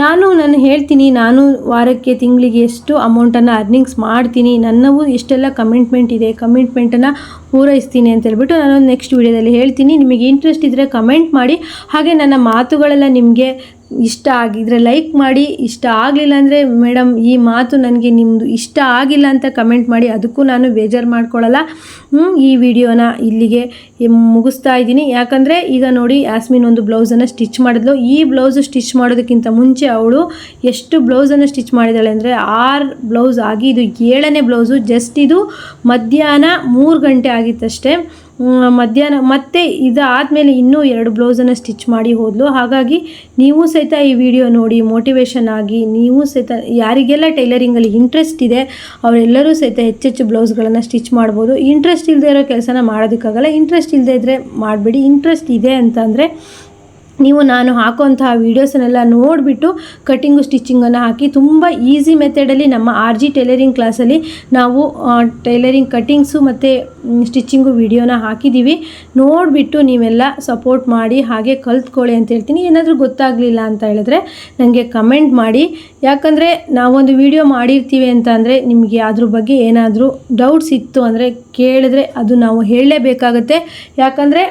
ನಾನು ನಾನು ಹೇಳ್ತೀನಿ, ನಾನು ವಾರಕ್ಕೆ ತಿಂಗಳಿಗೆ ಎಷ್ಟು ಅಮೌಂಟನ್ನು ಅರ್ನಿಂಗ್ಸ್ ಮಾಡ್ತೀನಿ, ನನ್ನವು ಇಷ್ಟೆಲ್ಲ ಕಮಿಟ್ಮೆಂಟ್ ಇದೆ. ಕಮಿಟ್ಮೆಂಟನ್ನು ಪೂರೈಸ್ತೀನಿ ಅಂತ ಹೇಳ್ಬಿಟ್ಟು ನಾನು ನೆಕ್ಸ್ಟ್ ವೀಡಿಯೋದಲ್ಲಿ ಹೇಳ್ತೀನಿ. ನಿಮಗೆ ಇಂಟ್ರೆಸ್ಟ್ ಇದ್ದರೆ ಕಮೆಂಟ್ ಮಾಡಿ. ಹಾಗೆ ನನ್ನ ಮಾತುಗಳೆಲ್ಲ ನಿಮಗೆ ಇಷ್ಟ ಆಗಿದ್ರೆ ಲೈಕ್ ಮಾಡಿ. ಇಷ್ಟ ಆಗಲಿಲ್ಲ ಅಂದರೆ ಮೇಡಮ್ ಈ ಮಾತು ನನಗೆ ನಿಮ್ಮದು ಇಷ್ಟ ಆಗಿಲ್ಲ ಅಂತ ಕಮೆಂಟ್ ಮಾಡಿ. ಅದಕ್ಕೂ ನಾನು ಬೇಜಾರು ಮಾಡ್ಕೊಳ್ಳಲ್ಲ. ಈ ವಿಡಿಯೋನ ಇಲ್ಲಿಗೆ ಮುಗಿಸ್ತಾ ಇದ್ದೀನಿ. ಯಾಕಂದರೆ ಈಗ ನೋಡಿ ಯಾಸ್ಮಿನ್ ಒಂದು ಬ್ಲೌಸನ್ನು ಸ್ಟಿಚ್ ಮಾಡಿದ್ಲು. ಈ ಬ್ಲೌಸ್ ಸ್ಟಿಚ್ ಮಾಡೋದಕ್ಕಿಂತ ಮುಂಚೆ ಅವಳು ಎಷ್ಟು ಬ್ಲೌಸನ್ನು ಸ್ಟಿಚ್ ಮಾಡಿದ್ದಾಳೆ ಅಂದರೆ ಆರು ಬ್ಲೌಸ್ ಆಗಿ ಇದು ಏಳನೇ ಬ್ಲೌಸು ಜಸ್ಟ್ ಇದು ಮಧ್ಯಾಹ್ನ ಮೂರು ಗಂಟೆ ಆಗಿತ್ತಷ್ಟೇ. ಮಧ್ಯಾಹ್ನ ಮತ್ತೆ ಆದಮೇಲೆ ಇನ್ನೂ ಎರಡು ಬ್ಲೌಸನ್ನು ಸ್ಟಿಚ್ ಮಾಡಿ ಹೋದಲು. ಹಾಗಾಗಿ ನೀವು ಸಹಿತ ಈ ವಿಡಿಯೋ ನೋಡಿ ಮೋಟಿವೇಶನ್ ಆಗಿ ನೀವು ಸಹಿತ ಯಾರಿಗೆಲ್ಲ ಟೈಲರಿಂಗಲ್ಲಿ ಇಂಟ್ರೆಸ್ಟ್ ಇದೆ, ಅವರೆಲ್ಲರೂ ಸಹಿತ ಹೆಚ್ಚೆಚ್ಚು ಬ್ಲೌಸ್ಗಳನ್ನು ಸ್ಟಿಚ್ ಮಾಡ್ಬೋದು. ಇಂಟ್ರೆಸ್ಟ್ ಇಲ್ಲದೆ ಇರೋ ಕೆಲಸನ ಮಾಡೋದಕ್ಕಾಗಲ್ಲ. ಇಂಟ್ರೆಸ್ಟ್ ಇಲ್ಲದೇ ಇದ್ದರೆ ಮಾಡಬೇಡಿ. ಇಂಟ್ರೆಸ್ಟ್ ಇದೆ ಅಂತಂದರೆ ನೀವು ನಾನು ಹಾಕುವಂತಹ ವೀಡಿಯೋಸನ್ನೆಲ್ಲ ನೋಡಿಬಿಟ್ಟು ಕಟ್ಟಿಂಗು ಸ್ಟಿಚ್ಚಿಂಗನ್ನು ಹಾಕಿ ತುಂಬ ಈಸಿ ಮೆಥಡಲ್ಲಿ ನಮ್ಮ ಆರ್ ಜಿ ಟೈಲರಿಂಗ್ ಕ್ಲಾಸಲ್ಲಿ ನಾವು ಟೈಲರಿಂಗ್ ಕಟ್ಟಿಂಗ್ಸು ಮತ್ತು ಸ್ಟಿಚ್ಚಿಂಗು ವೀಡಿಯೋನ ಹಾಕಿದ್ದೀವಿ ನೋಡಿಬಿಟ್ಟು ನೀವೆಲ್ಲ ಸಪೋರ್ಟ್ ಮಾಡಿ, ಹಾಗೆ ಕಲ್ತ್ಕೊಳ್ಳಿ ಅಂತ ಹೇಳ್ತೀನಿ. ಏನಾದರೂ ಗೊತ್ತಾಗಲಿಲ್ಲ ಅಂತ ಹೇಳಿದ್ರೆ ನನಗೆ ಕಮೆಂಟ್ ಮಾಡಿ. ಯಾಕಂದರೆ ನಾವೊಂದು ವಿಡಿಯೋ ಮಾಡಿರ್ತೀವಿ ಅಂತ ಅಂದರೆ ನಿಮಗೆ ಅದ್ರ ಬಗ್ಗೆ ಏನಾದರೂ ಡೌಟ್ಸ್ ಇತ್ತು ಅಂದರೆ ಕೇಳಿದ್ರೆ ಅದು ನಾವು ಹೇಳಲೇಬೇಕಾಗತ್ತೆ. ಯಾಕಂದರೆ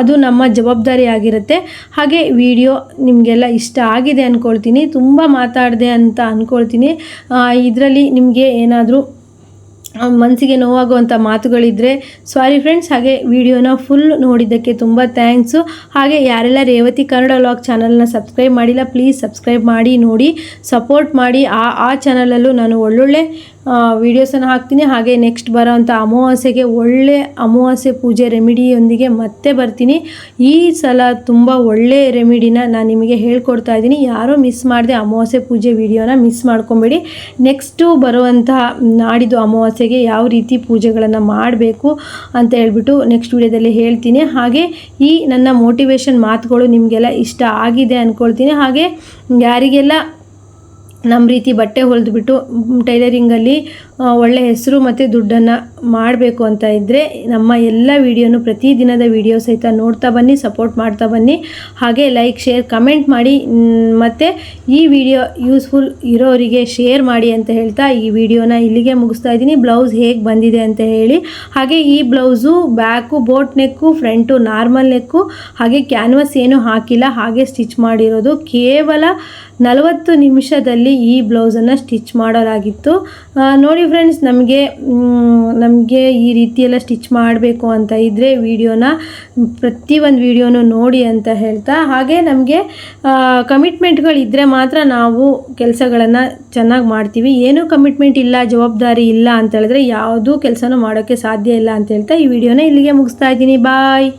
ಅದು ನಮ್ಮ ಜವಾಬ್ದಾರಿ ಆಗಿರುತ್ತೆ. ಹಾಗೆ ವಿಡಿಯೋ ನಿಮಗೆಲ್ಲ ಇಷ್ಟ ಆಗಿದೆ ಅಂದ್ಕೊಳ್ತೀನಿ ತುಂಬ ಮಾತಾಡಿದೆ ಅಂತ ಅಂದ್ಕೊಳ್ತೀನಿ ಇದರಲ್ಲಿ ನಿಮಗೆ ಏನಾದರೂ ಮನಸ್ಸಿಗೆ ನೋವಾಗುವಂಥ ಮಾತುಗಳಿದ್ದರೆ ಸಾರಿ ಫ್ರೆಂಡ್ಸ್ ಹಾಗೆ ವಿಡಿಯೋನ ಫುಲ್ ನೋಡಿದ್ದಕ್ಕೆ ತುಂಬ ಥ್ಯಾಂಕ್ಸು ಹಾಗೆ ಯಾರೆಲ್ಲ ರೇವತಿ ಕನ್ನಡ ವ್ಲಾಗ್ ಚಾನಲ್ನ ಸಬ್ಸ್ಕ್ರೈಬ್ ಮಾಡಿಲ್ಲ ಪ್ಲೀಸ್ ಸಬ್ಸ್ಕ್ರೈಬ್ ಮಾಡಿ ನೋಡಿ ಸಪೋರ್ಟ್ ಮಾಡಿ, ಆ ಆ ಚಾನಲಲ್ಲೂ ನಾನು ಒಳ್ಳೊಳ್ಳೆ ವೀಡಿಯೋಸನ್ನು ಹಾಕ್ತೀನಿ. ಹಾಗೆ ನೆಕ್ಸ್ಟ್ ಬರೋವಂಥ ಅಮಾವಾಸ್ಯೆಗೆ ಒಳ್ಳೆ ಅಮಾವಾಸ್ಯೆ ಪೂಜೆ ರೆಮಿಡಿಯೊಂದಿಗೆ ಮತ್ತೆ ಬರ್ತೀನಿ. ಈ ಸಲ ತುಂಬ ಒಳ್ಳೆ ರೆಮಿಡಿನ ನಾನು ನಿಮಗೆ ಹೇಳ್ಕೊಡ್ತಾ ಇದ್ದೀನಿ. ಯಾರೂ ಮಿಸ್ ಮಾಡಿದೆ ಅಮಾವಾಸ್ಯೆ ಪೂಜೆ ವಿಡಿಯೋನ ಮಿಸ್ ಮಾಡ್ಕೊಬೇಡಿ. ನೆಕ್ಸ್ಟು ಬರುವಂತಹ ನಾಡಿದ್ದು ಅಮಾವಾಸ್ಯೆಗೆ ಯಾವ ರೀತಿ ಪೂಜೆಗಳನ್ನು ಮಾಡಬೇಕು ಅಂತ ಹೇಳ್ಬಿಟ್ಟು ನೆಕ್ಸ್ಟ್ ವಿಡಿಯೋದಲ್ಲಿ ಹೇಳ್ತೀನಿ. ಹಾಗೆ ಈ ನನ್ನ ಮೋಟಿವೇಶನ್ ಮಾತುಗಳು ನಿಮಗೆಲ್ಲ ಇಷ್ಟ ಆಗಿದೆ ಅಂದ್ಕೊಳ್ತೀನಿ ಹಾಗೆ ಯಾರಿಗೆಲ್ಲ ನಮ್ಮ ರೀತಿ ಬಟ್ಟೆ ಹೊಲಿದ್ಬಿಟ್ಟು ಟೈಲರಿಂಗಲ್ಲಿ ಒಳ್ಳೆ ಹೆಸರು ಮತ್ತು ದುಡ್ಡನ್ನು ಮಾಡಬೇಕು ಅಂತ ಇದ್ದರೆ ನಮ್ಮ ಎಲ್ಲ ವಿಡಿಯೋನು ಪ್ರತಿದಿನದ ವಿಡಿಯೋ ಸಹಿತ ನೋಡ್ತಾ ಬನ್ನಿ ಸಪೋರ್ಟ್ ಮಾಡ್ತಾ ಬನ್ನಿ. ಹಾಗೆ ಲೈಕ್ ಶೇರ್ ಕಮೆಂಟ್ ಮಾಡಿ. ಮತ್ತು ಈ ವಿಡಿಯೋ ಯೂಸ್ಫುಲ್ ಇರೋರಿಗೆ ಶೇರ್ ಮಾಡಿ ಅಂತ ಹೇಳ್ತಾ ಈ ವಿಡಿಯೋನ ಇಲ್ಲಿಗೆ ಮುಗಿಸ್ತಾ ಇದ್ದೀನಿ. ಬ್ಲೌಸ್ ಹೇಗೆ ಬಂದಿದೆ ಅಂತ ಹೇಳಿ. ಹಾಗೆ ಈ blouse back boat neck front normal neck ಹಾಗೆ ಕ್ಯಾನ್ವಸ್ ಏನು ಹಾಕಿಲ್ಲ, ಹಾಗೆ ಸ್ಟಿಚ್ ಮಾಡಿರೋದು. ಕೇವಲ ನಲವತ್ತು ನಿಮಿಷದಲ್ಲಿ ಈ ಬ್ಲೌಸನ್ನು ಸ್ಟಿಚ್ ಮಾಡಲಾಗಿತ್ತು. ನೋಡಿ ಫ್ರೆಂಡ್ಸ್, ನಮಗೆ ನಮಗೆ ಈ ರೀತಿಯೆಲ್ಲ ಸ್ಟಿಚ್ ಮಾಡಬೇಕು ಅಂತ ಇದ್ದರೆ ವಿಡಿಯೋನ, ಪ್ರತಿಯೊಂದು ವೀಡಿಯೋನು ನೋಡಿ ಅಂತ ಹೇಳ್ತಾ, ಹಾಗೆ ನಮಗೆ ಕಮಿಟ್ಮೆಂಟ್ಗಳಿದ್ದರೆ ಮಾತ್ರ ನಾವು ಕೆಲಸಗಳನ್ನು ಚೆನ್ನಾಗಿ ಮಾಡ್ತೀವಿ. ಏನೂ ಕಮಿಟ್ಮೆಂಟ್ ಇಲ್ಲ, ಜವಾಬ್ದಾರಿ ಇಲ್ಲ ಅಂತ ಹೇಳಿದ್ರೆ ಯಾವುದೂ ಕೆಲಸನೂ ಮಾಡೋಕ್ಕೆ ಸಾಧ್ಯ ಇಲ್ಲ ಅಂತ ಹೇಳ್ತಾ ಈ ವಿಡಿಯೋನ ಇಲ್ಲಿಗೆ ಮುಗಿಸ್ತಾ ಇದ್ದೀನಿ. ಬಾಯ್